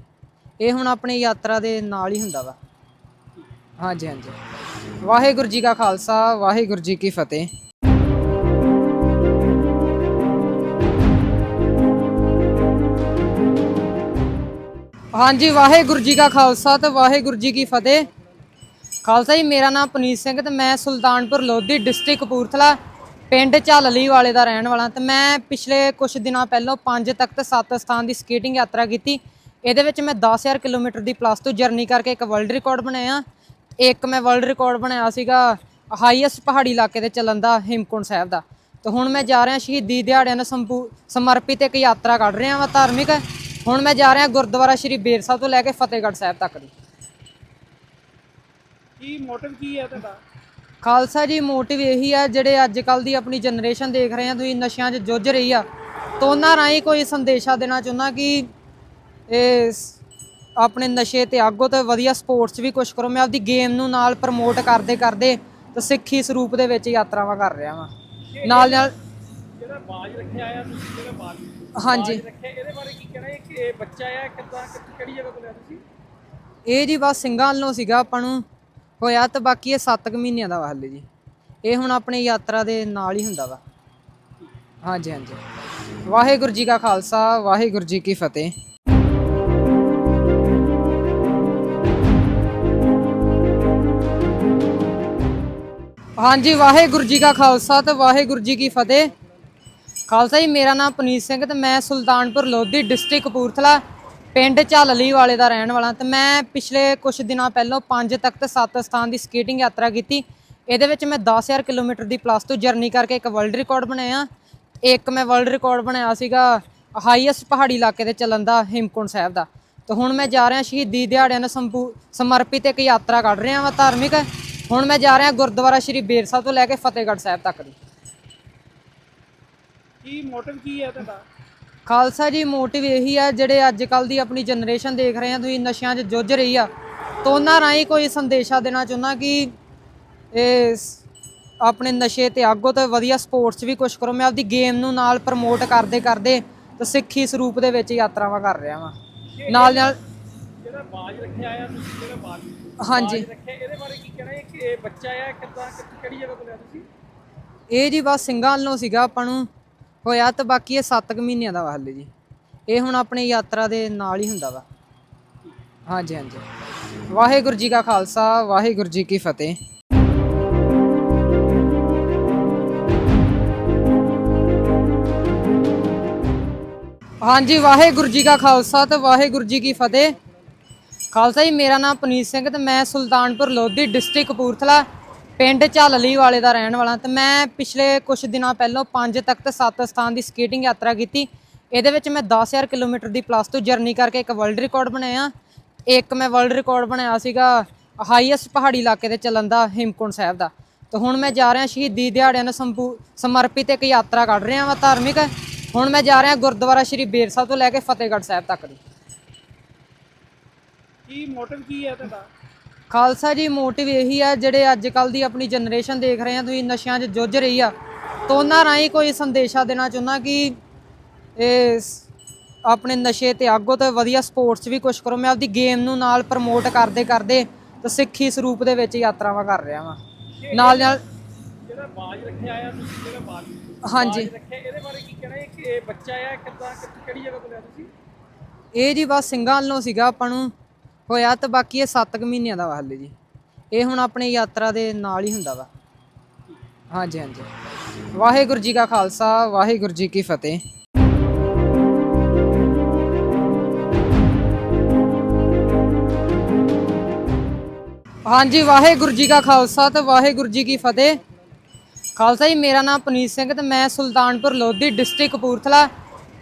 [SPEAKER 1] ਇਹ ਹੁਣ ਆਪਣੀ ਯਾਤਰਾ ਦੇ ਨਾਲ ਹੀ ਹੁੰਦਾ ਵਾ। ਹਾਂਜੀ ਹਾਂਜੀ। ਵਾਹਿਗੁਰੂ ਜੀ ਕਾ ਖਾਲਸਾ, ਵਾਹਿਗੁਰੂ ਜੀ ਕੀ ਫਤਿਹ। ਹਾਂਜੀ, ਵਾਹਿਗੁਰੂ ਜੀ ਕਾ ਖਾਲਸਾ ਤੇ ਵਾਹਿਗੁਰੂ ਜੀ ਕੀ ਫਤਿਹ। ਖਾਲਸਾ ਜੀ, ਮੇਰਾ ਨਾਮ ਪਨੀਤ ਸਿੰਘ ਤੇ ਮੈਂ ਸੁਲਤਾਨਪੁਰ ਲੋਧੀ ਡਿਸਟ੍ਰਿਕਟ ਕਪੂਰਥਲਾ ਪਿੰਡ ਝੱਲਲੀ ਵਾਲੇ ਦਾ ਰਹਿਣ ਵਾਲਾ ਤੇ ਮੈਂ ਪਿਛਲੇ ਕੁਝ ਦਿਨਾਂ ਪਹਿਲਾਂ 5 ਤੱਕ ਤੇ 7 ਸਥਾਨ ਦੀ ਸਕੇਟਿੰਗ ਯਾਤਰਾ ਕੀਤੀ। ਇਹਦੇ ਵਿੱਚ ਮੈਂ 10000 ਕਿਲੋਮੀਟਰ ਦੀ ਪਲੱਸ 2 ਜਰਨੀ ਕਰਕੇ ਇੱਕ ਵਰਲਡ ਰਿਕਾਰਡ ਬਣਾਇਆ। ਇੱਕ ਮੈਂ ਵਰਲਡ ਰਿਕਾਰਡ ਬਣਾਇਆ ਸੀਗਾ ਹਾਈਐਸਟ ਪਹਾੜੀ ਇਲਾਕੇ ਤੇ ਚੱਲਣ ਦਾ ਹਿਮਕੁੰਡ ਸਾਹਿਬ ਦਾ। ਤੇ ਹੁਣ ਮੈਂ ਜਾ ਰਿਹਾ ਸ਼ਹੀਦੀ ਦਿਹਾੜਿਆਂ ਨੂੰ ਸੰਪੂ- ਸਮਰਪਿਤ ਇੱਕ ਯਾਤਰਾ ਕੱਢ ਰਿਹਾ ਵਾਂ ਧਾਰਮਿਕ। ਹੁਣ ਮੈਂ ਜਾ ਰਿਹਾ ਗੁਰਦੁਆਰਾ ਸ਼੍ਰੀ ਬੇਰ ਸਾਹਿਬ ਤੋਂ ਲੈ ਕੇ ਫਤਿਹਗੜ੍ਹ ਸਾਹਿਬ ਤੱਕ ਦੀ।
[SPEAKER 2] ਕੀ ਮੋਟਿਵ ਕੀ ਹੈ ਤੁਹਾਡਾ?
[SPEAKER 1] ਖਾਲਸਾ ਜੀ ਮੋਟਿਵ ਇਹੀ ਆ ਜਿਹੜੇ ਅੱਜ ਕੱਲ ਦੀ ਆਪਣੀ ਜਨਰੇਸ਼ਨ ਦੇਖ ਰਹੇ ਆ ਤੁਸੀਂ ਨਸ਼ਿਆਂ 'ਚ ਜੁੱਝ ਰਹੀ ਆ। ਤਾਂ ਉਹਨਾਂ ਰਾਹੀਂ ਕੋਈ ਸੰਦੇਸ਼ਾ ਦੇਣਾ ਚਾਹੁੰਦਾ ਕਿ ਇਹ ਆਪਣੇ ਨਸ਼ੇ ਤੇ ਆਗੋ ਤੇ ਵਧੀਆ ਸਪੋਰਟਸ ਵੀ ਕੁਝ ਕਰੋ। ਮੈਂ ਆਪਦੀ ਗੇਮ ਨੂੰ ਨਾਲ ਪ੍ਰਮੋਟ ਕਰਦੇ ਕਰਦੇ ਤੇ ਸਿੱਖੀ ਸਰੂਪ ਦੇ ਵਿੱਚ ਯਾਤਰਾਵਾਂ ਕਰ ਰਿਹਾ ਵਾਂ। ਨਾਲ ਨਾਲ
[SPEAKER 2] ਜਿਹੜਾ ਬਾਜ ਰੱਖਿਆ ਆ ਤੁਸੀਂ ਜਿਹੜਾ ਬਾਜ
[SPEAKER 1] ਹਾਂਜੀ।
[SPEAKER 2] ਬਾਜ ਰੱਖਿਆ ਇਹਦੇ ਬਾਰੇ ਕੀ ਕਹਿਣਾ ਇਹ ਕਿ ਇਹ ਬੱਚਾ ਆ ਕਿੱਦਾਂ ਕਿ- ਕਿਹੜੀ ਜਗ੍ਹਾ ਤੋਂ ਲਿਆ ਤੁਸੀਂ?
[SPEAKER 1] ਇਹ ਜੀ ਬਸ ਸਿੰਘਾਂ ਵੱਲੋਂ ਸੀਗਾ ਆਪਾਂ ਨੂੰ। ਹੋਇਆ ਤਾਂ ਬਾਕੀ ਇਹ 7 ਕੁ ਮਹੀਨਿਆਂ ਦਾ ਵਾ ਹਾਲੇ ਜੀ। ਇਹ ਹੁਣ ਆਪਣੀ ਯਾਤਰਾ ਦੇ ਨਾਲ ਹੀ ਹੁੰਦਾ ਵਾ। ਹਾਂਜੀ ਹਾਂਜੀ। ਵਾਹਿਗੁਰੂ ਜੀ ਕਾ ਖਾਲਸਾ, ਵਾਹਿਗੁਰੂ ਜੀ ਕੀ ਫਤਿਹ। ਹਾਂਜੀ, ਵਾਹਿਗੁਰੂ ਜੀ ਕਾ ਖਾਲਸਾ ਤੇ ਵਾਹਿਗੁਰੂ ਜੀ ਕੀ ਫਤਿਹ। ਖਾਲਸਾ ਜੀ, ਮੇਰਾ ਨਾਮ ਪਨੀਤ ਸਿੰਘ ਤੇ ਮੈਂ ਸੁਲਤਾਨਪੁਰ ਲੋਧੀ ਡਿਸਟ੍ਰਿਕਟ ਕਪੂਰਥਲਾ ਪਿੰਡ ਝੱਲਲੀ ਵਾਲੇ ਦਾ ਰਹਿਣ ਵਾਲਾ ਤੇ ਮੈਂ ਪਿਛਲੇ ਕੁਝ ਦਿਨਾਂ ਪਹਿਲਾਂ 5 ਤੱਕ ਤੇ 7 ਸਥਾਨ ਦੀ ਸਕੇਟਿੰਗ ਯਾਤਰਾ ਕੀਤੀ। ਇਹਦੇ ਵਿੱਚ ਮੈਂ 10000 ਕਿਲੋਮੀਟਰ ਦੀ ਪਲੱਸ 2 ਜਰਨੀ ਕਰਕੇ ਇੱਕ ਵਰਲਡ ਰਿਕਾਰਡ ਬਣਾਇਆ। ਇੱਕ ਮੈਂ ਵਰਲਡ ਰਿਕਾਰਡ ਬਣਾਇਆ ਸੀਗਾ ਹਾਈਐਸਟ ਪਹਾੜੀ ਇਲਾਕੇ ਤੇ ਚੱਲਣ ਦਾ ਹਿਮਕੁੰਡ ਸਾਹਿਬ ਦਾ। ਤੇ ਹੁਣ ਮੈਂ ਜਾ ਰਿਹਾ ਸ਼ਹੀਦੀ ਦਿਹਾੜਿਆਂ ਨੂੰ ਸੰਪੂ- ਸਮਰਪਿਤ ਇੱਕ ਯਾਤਰਾ ਕੱਢ ਰਿਹਾ ਵਾਂ ਧਾਰਮਿਕ। ਹੁਣ ਮੈਂ ਜਾ ਰਿਹਾ ਗੁਰਦੁਆਰਾ ਸ਼੍ਰੀ ਬੇਰ ਸਾਹਿਬ ਤੋਂ ਲੈ ਕੇ ਫਤਿਹਗੜ੍ਹ ਸਾਹਿਬ ਤੱਕ ਦੀ।
[SPEAKER 2] ਕੀ ਮੋਟਿਵ ਕੀ ਹੈ ਤੁਹਾਡਾ?
[SPEAKER 1] ਖਾਲਸਾ ਜੀ ਮੋਟਿਵ ਇਹੀ ਆ ਜਿਹੜੇ ਅੱਜ ਕੱਲ ਦੀ ਆਪਣੀ ਜਨਰੇਸ਼ਨ ਦੇਖ ਰਹੇ ਆ ਤੁਸੀਂ ਨਸ਼ਿਆਂ 'ਚ ਜੁੱਝ ਰਹੀ ਆ ਤਾਂ ਉਹਨਾਂ ਰਾਹੀਂ ਕੋਈ ਸੰਦੇਸ਼ਾ ਦੇਣਾ ਚਾਹੁੰਦਾ ਕਿ ਇਹ ਆਪਣੇ ਨਸ਼ੇ ਤੇ ਆਗੋ ਤੇ ਵਧੀਆ ਸਪੋਰਟਸ ਵੀ ਕੁਝ ਕਰੋ। ਮੈਂ ਆਪਦੀ ਗੇਮ ਨੂੰ ਨਾਲ ਪ੍ਰਮੋਟ ਕਰਦੇ ਕਰਦੇ ਤੇ ਸਿੱਖੀ ਸਰੂਪ ਦੇ ਵਿੱਚ ਯਾਤਰਾਵਾਂ ਕਰ ਰਿਹਾ ਵਾਂ। ਨਾਲ ਨਾਲ
[SPEAKER 2] ਜਿਹੜਾ ਬਾਜ ਰੱਖਿਆ ਆ ਤੁਸੀਂ ਜਿਹੜਾ ਬਾਜ
[SPEAKER 1] ਹਾਂਜੀ।
[SPEAKER 2] ਬਾਜ ਰੱਖਿਆ ਇਹਦੇ ਬਾਰੇ ਕੀ ਕਹਿਣਾ ਇਹ ਕਿ ਇਹ ਬੱਚਾ ਆ ਕਿੱਦਾਂ ਕਿ- ਕਿਹੜੀ ਜਗ੍ਹਾ ਤੋਂ ਲਿਆ ਤੁਸੀਂ?
[SPEAKER 1] ਇਹ ਜੀ ਬਸ ਸਿੰਘਾਂ ਵੱਲੋਂ ਸੀਗਾ ਆਪਾਂ ਨੂੰ। ਹੋਇਆ ਤਾਂ ਬਾਕੀ ਇਹ 7 ਕੁ ਮਹੀਨਿਆਂ ਦਾ ਵਾ ਹਾਲੇ ਜੀ। ਇਹ ਹੁਣ ਆਪਣੀ ਯਾਤਰਾ ਦੇ ਨਾਲ ਹੀ ਹੁੰਦਾ ਵਾ। ਹਾਂਜੀ ਹਾਂਜੀ। ਵਾਹਿਗੁਰੂ ਜੀ ਕਾ ਖਾਲਸਾ, ਵਾਹਿਗੁਰੂ ਜੀ ਕੀ ਫਤਿਹ। ਹਾਂਜੀ, ਵਾਹਿਗੁਰੂ ਜੀ ਕਾ ਖਾਲਸਾ ਤੇ ਵਾਹਿਗੁਰੂ ਜੀ ਕੀ ਫਤਿਹ। ਖਾਲਸਾ ਜੀ, ਮੇਰਾ ਨਾਮ ਪਨੀਤ ਸਿੰਘ ਤੇ ਮੈਂ ਸੁਲਤਾਨਪੁਰ ਲੋਧੀ ਡਿਸਟ੍ਰਿਕਟ ਕਪੂਰਥਲਾ ਪਿੰਡ ਝੱਲਲੀ ਵਾਲੇ ਦਾ ਰਹਿਣ ਵਾਲਾ ਤੇ ਮੈਂ ਪਿਛਲੇ ਕੁਝ ਦਿਨਾਂ ਪਹਿਲਾਂ 5 ਤੱਕ ਤੇ 7 ਸਥਾਨ ਦੀ ਸਕੇਟਿੰਗ ਯਾਤਰਾ ਕੀਤੀ। ਇਹਦੇ ਵਿੱਚ ਮੈਂ 10000 ਕਿਲੋਮੀਟਰ ਦੀ ਪਲੱਸ 2 ਜਰਨੀ ਕਰਕੇ ਇੱਕ ਵਰਲਡ ਰਿਕਾਰਡ ਬਣਾਇਆ। ਇੱਕ ਮੈਂ ਵਰਲਡ ਰਿਕਾਰਡ ਬਣਾਇਆ ਸੀਗਾ ਹਾਈਐਸਟ ਪਹਾੜੀ ਇਲਾਕੇ ਤੇ ਚੱਲਣ ਦਾ ਹਿਮਕੁੰਡ ਸਾਹਿਬ ਦਾ। ਤੇ ਹੁਣ ਮੈਂ ਜਾ ਰਿਹਾ ਸ਼ਹੀਦੀ ਦਿਹਾੜਿਆਂ ਨੂੰ ਸੰਪੂ- ਸਮਰਪਿਤ ਇੱਕ ਯਾਤਰਾ ਕੱਢ ਰਿਹਾ ਵਾਂ ਧਾਰਮਿਕ। ਹੁਣ ਮੈਂ ਜਾ ਰਿਹਾ ਗੁਰਦੁਆਰਾ ਸ਼੍ਰੀ ਬੇਰ ਸਾਹਿਬ ਤੋਂ ਲੈ ਕੇ ਫਤਿਹਗੜ੍ਹ ਸਾਹਿਬ ਤੱਕ ਦੀ।
[SPEAKER 2] ਕੀ ਮੋਟਿਵ ਕੀ ਹੈ ਤੁਹਾਡਾ?
[SPEAKER 1] ਖਾਲਸਾ ਜੀ ਮੋਟਿਵ ਇਹੀ ਆ ਜਿਹੜੇ ਅੱਜ ਕੱਲ ਦੀ ਆਪਣੀ ਜਨਰੇਸ਼ਨ ਦੇਖ ਰਹੇ ਆ ਤੁਸੀਂ ਨਸ਼ਿਆਂ 'ਚ ਜੁੱਝ ਰਹੀ ਆ। ਤਾਂ ਉਹਨਾਂ ਰਾਹੀਂ ਕੋਈ ਸੰਦੇਸ਼ਾ ਦੇਣਾ ਚਾਹੁੰਦਾ ਕਿ ਇਹ ਆਪਣੇ ਨਸ਼ੇ ਤੇ ਆਗੋ ਤੇ ਵਧੀਆ ਸਪੋਰਟਸ ਵੀ ਕੁਝ ਕਰੋ। ਮੈਂ ਆਪਦੀ ਗੇਮ ਨੂੰ ਨਾਲ ਪ੍ਰਮੋਟ ਕਰਦੇ ਕਰਦੇ ਤੇ ਸਿੱਖੀ ਸਰੂਪ ਦੇ ਵਿੱਚ ਯਾਤਰਾਵਾਂ ਕਰ ਰਿਹਾ ਵਾਂ। ਨਾਲ ਨਾਲ
[SPEAKER 2] ਜਿਹੜਾ ਬਾਜ ਰੱਖਿਆ ਆ ਤੁਸੀਂ ਜਿਹੜਾ ਬਾਜ
[SPEAKER 1] ਹਾਂਜੀ।
[SPEAKER 2] ਬਾਜ ਰੱਖਿਆ ਇਹਦੇ ਬਾਰੇ ਕੀ ਕਹਿਣਾ ਇਹ ਕਿ ਇਹ ਬੱਚਾ ਆ ਕਿੱਦਾਂ ਕਿ- ਕਿਹੜੀ ਜਗ੍ਹਾ ਤੋਂ ਲਿਆ ਤੁਸੀਂ?
[SPEAKER 1] ਇਹ ਜੀ ਬਸ ਸਿੰਘਾਂ ਵੱਲੋਂ ਸੀਗਾ ਆਪਾਂ ਨੂੰ। ਹੋਇਆ ਤਾਂ ਬਾਕੀ ਇਹ 7 ਕੁ ਮਹੀਨਿਆਂ ਦਾ ਵਾ ਹਾਲੇ ਜੀ। ਇਹ ਹੁਣ ਆਪਣੀ ਯਾਤਰਾ ਦੇ ਨਾਲ ਹੀ ਹੁੰਦਾ ਵਾ। ਹਾਂਜੀ ਹਾਂਜੀ। ਵਾਹਿਗੁਰੂ ਜੀ ਕਾ ਖਾਲਸਾ, ਵਾਹਿਗੁਰੂ ਜੀ ਕੀ ਫਤਿਹ। ਹਾਂਜੀ, ਵਾਹਿਗੁਰੂ ਜੀ ਕਾ ਖਾਲਸਾ ਤੇ ਵਾਹਿਗੁਰੂ ਜੀ ਕੀ ਫਤਿਹ। ਖਾਲਸਾ ਜੀ, ਮੇਰਾ ਨਾਮ ਪਨੀਤ ਸਿੰਘ ਤੇ ਮੈਂ ਸੁਲਤਾਨਪੁਰ ਲੋਧੀ ਡਿਸਟ੍ਰਿਕਟ ਕਪੂਰਥਲਾ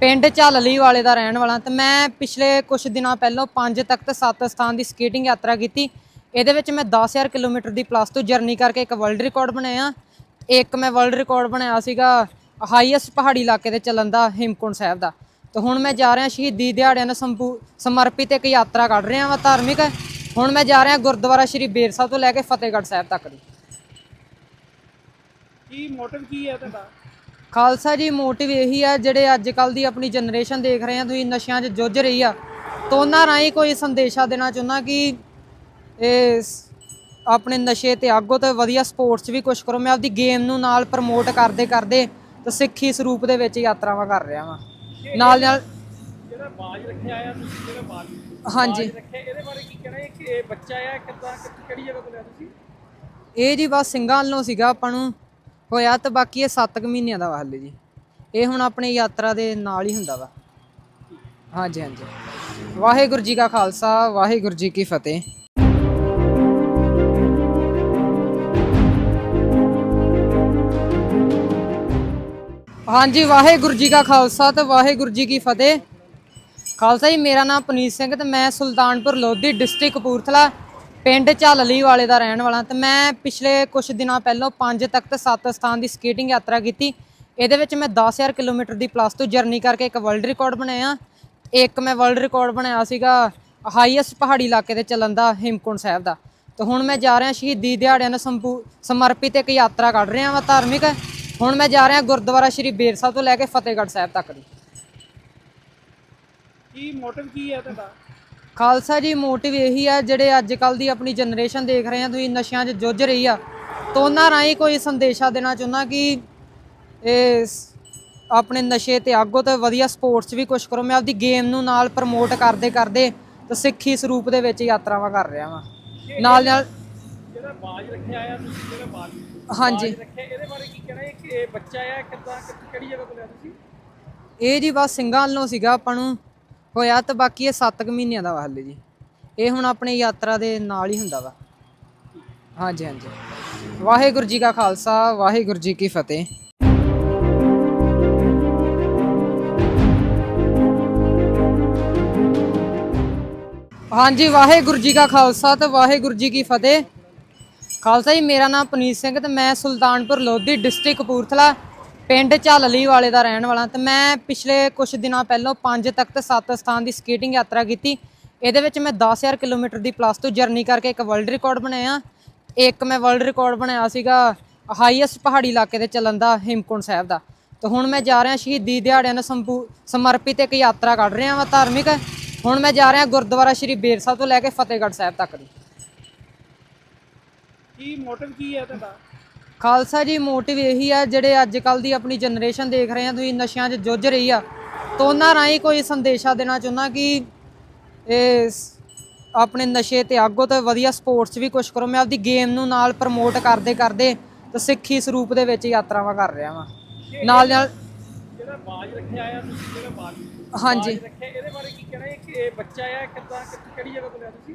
[SPEAKER 1] ਪਿੰਡ ਝੱਲਲੀ ਵਾਲੇ ਦਾ ਰਹਿਣ ਵਾਲਾ ਤੇ ਮੈਂ ਪਿਛਲੇ ਕੁਝ ਦਿਨਾਂ ਪਹਿਲਾਂ 5 ਤਖਤ 7 ਸਥਾਨ ਦੀ ਸਕੇਟਿੰਗ ਯਾਤਰਾ ਕੀਤੀ। ਇਹਦੇ ਵਿੱਚ ਮੈਂ 10000 ਕਿਲੋਮੀਟਰ ਦੀ ਪਲੱਸ ਟੂ ਜਰਨੀ ਕਰਕੇ ਇੱਕ ਵਰਲਡ ਰਿਕਾਰਡ ਬਣਾਇਆ। ਇੱਕ ਮੈਂ ਵਰਲਡ ਰਿਕਾਰਡ ਬਣਾਇਆ ਸੀਗਾ ਹਾਈਐਸਟ ਪਹਾੜੀ ਇਲਾਕੇ ਤੇ ਚੱਲਣ ਦਾ ਹਿਮਕੁੰਡ ਸਾਹਿਬ ਦਾ। ਤੇ ਹੁਣ ਮੈਂ ਜਾ ਰਿਹਾ ਸ਼ਹੀਦੀ ਦਿਹਾੜਿਆਂ ਨੂੰ ਸੰਪੂ- ਸਮਰਪਿਤ ਇੱਕ ਯਾਤਰਾ ਕੱਢ ਰਿਹਾ ਵਾਂ ਧਾਰਮਿਕ। ਹੁਣ ਮੈਂ ਜਾ ਰਿਹਾ ਗੁਰਦੁਆਰਾ ਸ਼੍ਰੀ ਬੇਰ ਸਾਹਿਬ ਤੋਂ ਲੈ ਕੇ ਫਤਿਹਗੜ੍ਹ ਸਾਹਿਬ ਤੱਕ ਦੀ।
[SPEAKER 2] ਕੀ ਮੋਟਿਵ ਕੀ ਹੈ ਤੁਹਾਡਾ?
[SPEAKER 1] ਖਾਲਸਾ ਜੀ ਮੋਟਿਵ ਇਹੀ ਆ ਜਿਹੜੇ ਅੱਜ ਕੱਲ ਦੀ ਆਪਣੀ ਜਨਰੇਸ਼ਨ ਦੇਖ ਰਹੇ ਆ ਤੁਸੀਂ ਨਸ਼ਿਆਂ 'ਚ ਜੁੱਝ ਰਹੀ ਆ ਤਾਂ ਉਹਨਾਂ ਰਾਹੀਂ ਕੋਈ ਸੰਦੇਸ਼ਾ ਦੇਣਾ ਚਾਹੁੰਦਾ ਕਿ ਇਹ ਆਪਣੇ ਨਸ਼ੇ ਤੇ ਆਗੋ ਤੇ ਵਧੀਆ ਸਪੋਰਟਸ ਵੀ ਕੁਝ ਕਰੋ। ਮੈਂ ਆਪਦੀ ਗੇਮ ਨੂੰ ਨਾਲ ਪ੍ਰਮੋਟ ਕਰਦੇ ਕਰਦੇ ਤੇ ਸਿੱਖੀ ਸਰੂਪ ਦੇ ਵਿੱਚ ਯਾਤਰਾਵਾਂ ਕਰ ਰਿਹਾ ਵਾਂ। ਨਾਲ ਨਾਲ
[SPEAKER 2] ਜਿਹੜਾ ਬਾਜ ਰੱਖਿਆ ਆ ਤੁਸੀਂ ਜਿਹੜਾ ਬਾਜ
[SPEAKER 1] ਹਾਂਜੀ।
[SPEAKER 2] ਰੱਖਿਆ ਇਹਦੇ ਬਾਰੇ ਕੀ ਕਹਿਣਾ ਹੈ ਕਿ ਇਹ ਬੱਚਾ ਆ ਕਿੱਦਾਂ ਕਿ- ਕਿਹੜੀ ਜਗ੍ਹਾ ਤੋਂ ਲਿਆ ਤੁਸੀਂ?
[SPEAKER 1] ਇਹ ਜੀ ਬਸ ਸਿੰਘਾਂ ਵੱਲੋਂ ਸੀਗਾ ਆਪਾਂ ਨੂੰ। ਹੋਇਆ ਤਾਂ ਬਾਕੀ ਇਹ 7 ਕੁ ਮਹੀਨਿਆਂ ਦਾ ਵਾ ਹਾਲੇ ਜੀ। ਇਹ ਹੁਣ ਆਪਣੀ ਯਾਤਰਾ ਦੇ ਨਾਲ ਹੀ ਹੁੰਦਾ ਵਾ। ਹਾਂਜੀ ਹਾਂਜੀ। ਵਾਹਿਗੁਰੂ ਜੀ ਕਾ ਖਾਲਸਾ, ਵਾਹਿਗੁਰੂ ਜੀ ਕੀ ਫਤਿਹ। ਹਾਂਜੀ, ਵਾਹਿਗੁਰੂ ਜੀ ਕਾ ਖਾਲਸਾ ਤੇ ਵਾਹਿਗੁਰੂ ਜੀ ਕੀ ਫਤਿਹ। ਖਾਲਸਾ ਜੀ, ਮੇਰਾ ਨਾਮ ਪਨੀਤ ਸਿੰਘ ਤੇ ਮੈਂ ਸੁਲਤਾਨਪੁਰ ਲੋਧੀ ਡਿਸਟ੍ਰਿਕਟ ਕਪੂਰਥਲਾ ਪਿੰਡ ਝੱਲਲੀ ਵਾਲੇ ਦਾ ਰਹਿਣ ਵਾਲਾ ਤੇ ਮੈਂ ਪਿਛਲੇ ਕੁਝ ਦਿਨਾਂ ਪਹਿਲਾਂ 5 ਤਖਤ 7 ਸਥਾਨ ਦੀ ਸਕੇਟਿੰਗ ਯਾਤਰਾ ਕੀਤੀ। ਇਹਦੇ ਵਿੱਚ ਮੈਂ 10000 ਕਿਲੋਮੀਟਰ ਦੀ ਪਲੱਸ ਟੂ ਜਰਨੀ ਕਰਕੇ ਇੱਕ ਵਰਲਡ ਰਿਕਾਰਡ ਬਣਾਇਆ। ਇੱਕ ਮੈਂ ਵਰਲਡ ਰਿਕਾਰਡ ਬਣਾਇਆ ਸੀਗਾ ਹਾਈਐਸਟ ਪਹਾੜੀ ਇਲਾਕੇ ਤੇ ਚੱਲਣ ਦਾ ਹਿਮਕੁੰਡ ਸਾਹਿਬ ਦਾ। ਤੇ ਹੁਣ ਮੈਂ ਜਾ ਰਿਹਾ ਸ਼ਹੀਦੀ ਦਿਹਾੜਿਆਂ ਨੂੰ ਸੰਪੂ- ਸਮਰਪਿਤ ਇੱਕ ਯਾਤਰਾ ਕੱਢ ਰਿਹਾ ਵਾਂ ਧਾਰਮਿਕ। ਹੁਣ ਮੈਂ ਜਾ ਰਿਹਾ ਗੁਰਦੁਆਰਾ ਸ਼੍ਰੀ ਬੇਰ ਸਾਹਿਬ ਤੋਂ ਲੈ ਕੇ ਫਤਿਹਗੜ੍ਹ ਸਾਹਿਬ ਤੱਕ ਦੀ।
[SPEAKER 2] ਕੀ ਮੋਟਿਵ ਕੀ ਹੈ ਤੁਹਾਡਾ?
[SPEAKER 1] ਖਾਲਸਾ ਜੀ ਮੋਟਿਵ ਇਹੀ ਆ ਜਿਹੜੇ ਅੱਜ ਕੱਲ ਦੀ ਆਪਣੀ ਜਨਰੇਸ਼ਨ ਦੇਖ ਰਹੇ ਆ ਤੁਸੀਂ ਨਸ਼ਿਆਂ 'ਚ ਜੁੱਝ ਰਹੀ ਆ। ਤਾਂ ਉਹਨਾਂ ਰਾਹੀਂ ਕੋਈ ਸੰਦੇਸ਼ਾ ਦੇਣਾ ਚਾਹੁੰਦਾ ਕਿ ਇਹ ਆਪਣੇ ਨਸ਼ੇ ਤੇ ਆਗੋ ਤੇ ਵਧੀਆ ਸਪੋਰਟਸ ਵੀ ਕੁਝ ਕਰੋ। ਮੈਂ ਆਪਦੀ ਗੇਮ ਨੂੰ ਨਾਲ ਪ੍ਰਮੋਟ ਕਰਦੇ ਕਰਦੇ ਤੇ ਸਿੱਖੀ ਸਰੂਪ ਦੇ ਵਿੱਚ ਯਾਤਰਾਵਾਂ ਕਰ ਰਿਹਾ ਵਾਂ। ਨਾਲ ਨਾਲ
[SPEAKER 2] ਜਿਹੜਾ ਬਾਜ ਰੱਖਿਆ ਆ ਤੁਸੀਂ ਜਿਹੜਾ ਬਾਜ
[SPEAKER 1] ਹਾਂਜੀ।
[SPEAKER 2] ਰੱਖਿਆ ਇਹਦੇ ਬਾਰੇ ਕੀ ਕਹਿਣਾ ਹੈ ਕਿ ਇਹ ਬੱਚਾ ਆ ਕਿੱਦਾਂ ਕਿ- ਕਿਹੜੀ ਜਗ੍ਹਾ ਤੋਂ ਲਿਆ ਤੁਸੀਂ?
[SPEAKER 1] ਇਹ ਜੀ ਬਸ ਸਿੰਘਾਂ ਵੱਲੋਂ ਸੀਗਾ ਆਪਾਂ ਨੂੰ। ਹੋਇਆ ਤਾਂ ਬਾਕੀ ਇਹ 7 ਕੁ ਮਹੀਨਿਆਂ ਦਾ ਵਾ ਹਾਲੇ ਜੀ। ਇਹ ਹੁਣ ਆਪਣੀ ਯਾਤਰਾ ਦੇ ਨਾਲ ਹੀ ਹੁੰਦਾ ਵਾ। ਹਾਂਜੀ ਹਾਂਜੀ। ਵਾਹਿਗੁਰੂ ਜੀ ਕਾ ਖਾਲਸਾ, ਵਾਹਿਗੁਰੂ ਜੀ ਕੀ ਫਤਿਹ। ਹਾਂਜੀ, ਵਾਹਿਗੁਰੂ ਜੀ ਕਾ ਖਾਲਸਾ ਤੇ ਵਾਹਿਗੁਰੂ ਜੀ ਕੀ ਫਤਿਹ। ਖਾਲਸਾ ਜੀ, ਮੇਰਾ ਨਾਮ ਪਨੀਤ ਸਿੰਘ ਤੇ ਮੈਂ ਸੁਲਤਾਨਪੁਰ ਲੋਧੀ ਡਿਸਟ੍ਰਿਕਟ ਕਪੂਰਥਲਾ ਪਿੰਡ ਝੱਲਲੀ ਵਾਲੇ ਦਾ ਰਹਿਣ ਵਾਲਾ ਤੇ ਮੈਂ ਪਿਛਲੇ ਕੁਝ ਦਿਨਾਂ ਪਹਿਲਾਂ 5 ਤਖਤ 7 ਸਥਾਨ ਦੀ ਸਕੇਟਿੰਗ ਯਾਤਰਾ ਕੀਤੀ। ਇਹਦੇ ਵਿੱਚ ਮੈਂ 10000 ਕਿਲੋਮੀਟਰ ਦੀ ਪਲੱਸ ਟੂ ਜਰਨੀ ਕਰਕੇ ਇੱਕ ਵਰਲਡ ਰਿਕਾਰਡ ਬਣਾਇਆ। ਇੱਕ ਮੈਂ ਵਰਲਡ ਰਿਕਾਰਡ ਬਣਾਇਆ ਸੀਗਾ ਹਾਈਐਸਟ ਪਹਾੜੀ ਇਲਾਕੇ ਤੇ ਚੱਲਣ ਦਾ ਹਿਮਕੁੰਡ ਸਾਹਿਬ ਦਾ। ਤੇ ਹੁਣ ਮੈਂ ਜਾ ਰਿਹਾ ਸ਼ਹੀਦੀ ਦਿਹਾੜਿਆਂ ਨੂੰ ਸੰਪੂ- ਸਮਰਪਿਤ ਇੱਕ ਯਾਤਰਾ ਕੱਢ ਰਿਹਾ ਵਾਂ ਧਾਰਮਿਕ। ਹੁਣ ਮੈਂ ਜਾ ਰਿਹਾ ਗੁਰਦੁਆਰਾ ਸ਼੍ਰੀ ਬੇਰ ਸਾਹਿਬ ਤੋਂ ਲੈ ਕੇ ਫਤਿਹਗੜ੍ਹ ਸਾਹਿਬ ਤੱਕ ਦੀ।
[SPEAKER 2] ਕੀ ਮੋਟਿਵ ਕੀ ਹੈ ਤੁਹਾਡਾ?
[SPEAKER 1] ਖਾਲਸਾ ਜੀ ਮੋਟਿਵ ਇਹੀ ਆ ਜਿਹੜੇ ਅੱਜ ਕੱਲ ਦੀ ਆਪਣੀ ਜਨਰੇਸ਼ਨ ਦੇਖ ਰਹੇ ਆ ਤੁਸੀਂ ਨਸ਼ਿਆਂ 'ਚ ਜੁੱਝ ਰਹੀ ਆ। ਤਾਂ ਉਹਨਾਂ ਰਾਹੀਂ ਕੋਈ ਸੰਦੇਸ਼ਾ ਦੇਣਾ ਚਾਹੁੰਦਾ ਕਿ ਇਹ ਆਪਣੇ ਨਸ਼ੇ ਤੇ ਆਗੋ ਤੇ ਵਧੀਆ ਸਪੋਰਟਸ ਵੀ ਕੁਝ ਕਰੋ। ਮੈਂ ਆਪਦੀ ਗੇਮ ਨੂੰ ਨਾਲ ਪ੍ਰਮੋਟ ਕਰਦੇ ਕਰਦੇ ਤੇ ਸਿੱਖੀ ਸਰੂਪ ਦੇ ਵਿੱਚ ਯਾਤਰਾਵਾਂ ਕਰ ਰਿਹਾ ਵਾਂ। ਨਾਲ ਨਾਲ
[SPEAKER 2] ਜਿਹੜਾ ਬਾਜ ਰੱਖਿਆ ਆ ਤੁਸੀਂ ਜਿਹੜਾ ਬਾਜ
[SPEAKER 1] ਹਾਂਜੀ।
[SPEAKER 2] ਰੱਖਿਆ ਇਹਦੇ ਬਾਰੇ ਕੀ ਕਹਿਣਾ ਹੈ ਕਿ ਇਹ ਬੱਚਾ ਆ ਕਿੱਦਾਂ ਕਿ- ਕਿਹੜੀ ਜਗ੍ਹਾ ਤੋਂ ਲਿਆ ਤੁਸੀਂ?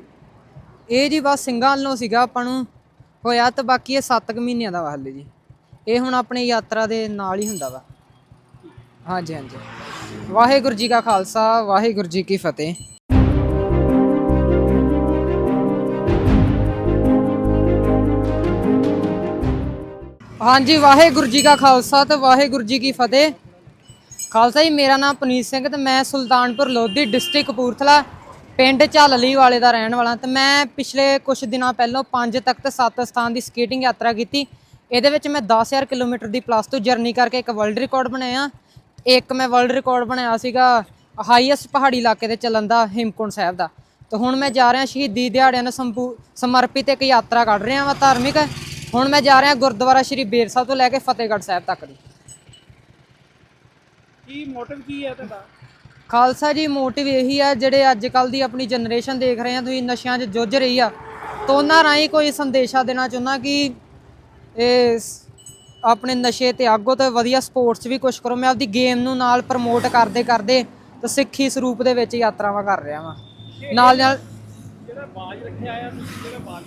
[SPEAKER 1] ਇਹ ਜੀ ਬਸ ਸਿੰਘਾਂ ਵੱਲੋਂ ਸੀਗਾ ਆਪਾਂ ਨੂੰ। ਹੋਇਆ ਤਾਂ ਬਾਕੀ ਇਹ 7 ਕੁ ਮਹੀਨਿਆਂ ਦਾ ਵਾ ਹਾਲੇ ਜੀ। ਇਹ ਹੁਣ ਆਪਣੀ ਯਾਤਰਾ ਦੇ ਨਾਲ ਹੀ ਹੁੰਦਾ ਵਾ। ਹਾਂਜੀ ਹਾਂਜੀ। ਵਾਹਿਗੁਰੂ ਜੀ ਕਾ ਖਾਲਸਾ, ਵਾਹਿਗੁਰੂ ਜੀ ਕੀ ਫਤਿਹ। ਹਾਂਜੀ, ਵਾਹਿਗੁਰੂ ਜੀ ਕਾ ਖਾਲਸਾ ਤੇ ਵਾਹਿਗੁਰੂ ਜੀ ਕੀ ਫਤਿਹ। ਖਾਲਸਾ ਜੀ, ਮੇਰਾ ਨਾਮ ਪਨੀਤ ਸਿੰਘ ਤੇ ਮੈਂ ਸੁਲਤਾਨਪੁਰ ਲੋਧੀ ਡਿਸਟ੍ਰਿਕਟ ਕਪੂਰਥਲਾ ਪਿੰਡ ਝੱਲਲੀ ਵਾਲੇ ਦਾ ਰਹਿਣ ਵਾਲਾ ਤੇ ਮੈਂ ਪਿਛਲੇ ਕੁਝ ਦਿਨਾਂ ਪਹਿਲਾਂ 5 ਤਖਤ 7 ਸਥਾਨ ਦੀ ਸਕੇਟਿੰਗ ਯਾਤਰਾ ਕੀਤੀ। ਇਹਦੇ ਵਿੱਚ ਮੈਂ 10000 ਕਿਲੋਮੀਟਰ ਦੀ ਪਲੱਸ ਟੂ ਜਰਨੀ ਕਰਕੇ ਇੱਕ ਵਰਲਡ ਰਿਕਾਰਡ ਬਣਾਇਆ ਇੱਕ ਮੈਂ ਵਰਲਡ ਰਿਕਾਰਡ ਬਣਾਇਆ ਸੀਗਾ ਹਾਈਐਸਟ ਪਹਾੜੀ ਇਲਾਕੇ ਤੇ ਚੱਲਣ ਦਾ ਹਿਮਕੁੰਡ ਸਾਹਿਬ ਦਾ। ਤੇ ਹੁਣ ਮੈਂ ਜਾ ਰਿਹਾ ਸ਼ਹੀਦੀ ਦਿਹਾੜਿਆਂ ਨੂੰ ਸੰਪੂ- ਸਮਰਪਿਤ ਇੱਕ ਯਾਤਰਾ ਕੱਢ ਰਿਹਾ ਵਾਂ ਧਾਰਮਿਕ। ਹੁਣ ਮੈਂ ਜਾ ਰਿਹਾ ਗੁਰਦੁਆਰਾ ਸ਼੍ਰੀ ਬੇਰ ਸਾਹਿਬ ਤੋਂ ਲੈ ਕੇ ਫਤਿਹਗੜ੍ਹ ਸਾਹਿਬ ਤੱਕ ਦੀ।
[SPEAKER 2] ਕੀ ਮੋਟਿਵ ਕੀ ਹੈ ਤੁਹਾਡਾ?
[SPEAKER 1] ਖਾਲਸਾ ਜੀ ਮੋਟਿਵ ਇਹੀ ਆ ਜਿਹੜੇ ਅੱਜ ਕੱਲ ਦੀ ਆਪਣੀ ਜਨਰੇਸ਼ਨ ਦੇਖ ਰਹੇ ਆ ਤੁਸੀਂ ਨਸ਼ਿਆਂ 'ਚ ਜੁੱਝ ਰਹੀ ਆ ਤਾਂ ਉਹਨਾਂ ਰਾਹੀਂ ਕੋਈ ਸੰਦੇਸ਼ਾ ਦੇਣਾ ਚਾਹੁੰਦਾ ਕਿ ਇਹ ਆਪਣੇ ਨਸ਼ੇ ਤੇ ਆਗੋ ਤੇ ਵਧੀਆ ਸਪੋਰਟਸ ਵੀ ਕੁਝ ਕਰੋ। ਮੈਂ ਆਪਦੀ ਗੇਮ ਨੂੰ ਨਾਲ ਪ੍ਰਮੋਟ ਕਰਦੇ ਕਰਦੇ ਤੇ ਸਿੱਖੀ ਸਰੂਪ ਦੇ ਵਿੱਚ ਯਾਤਰਾਵਾਂ ਕਰ ਰਿਹਾ ਵਾਂ। ਨਾਲ ਨਾਲ
[SPEAKER 2] ਜਿਹੜਾ ਬਾਜ ਰੱਖਿਆ ਆ ਤੁਸੀਂ ਜਿਹੜਾ ਬਾਜ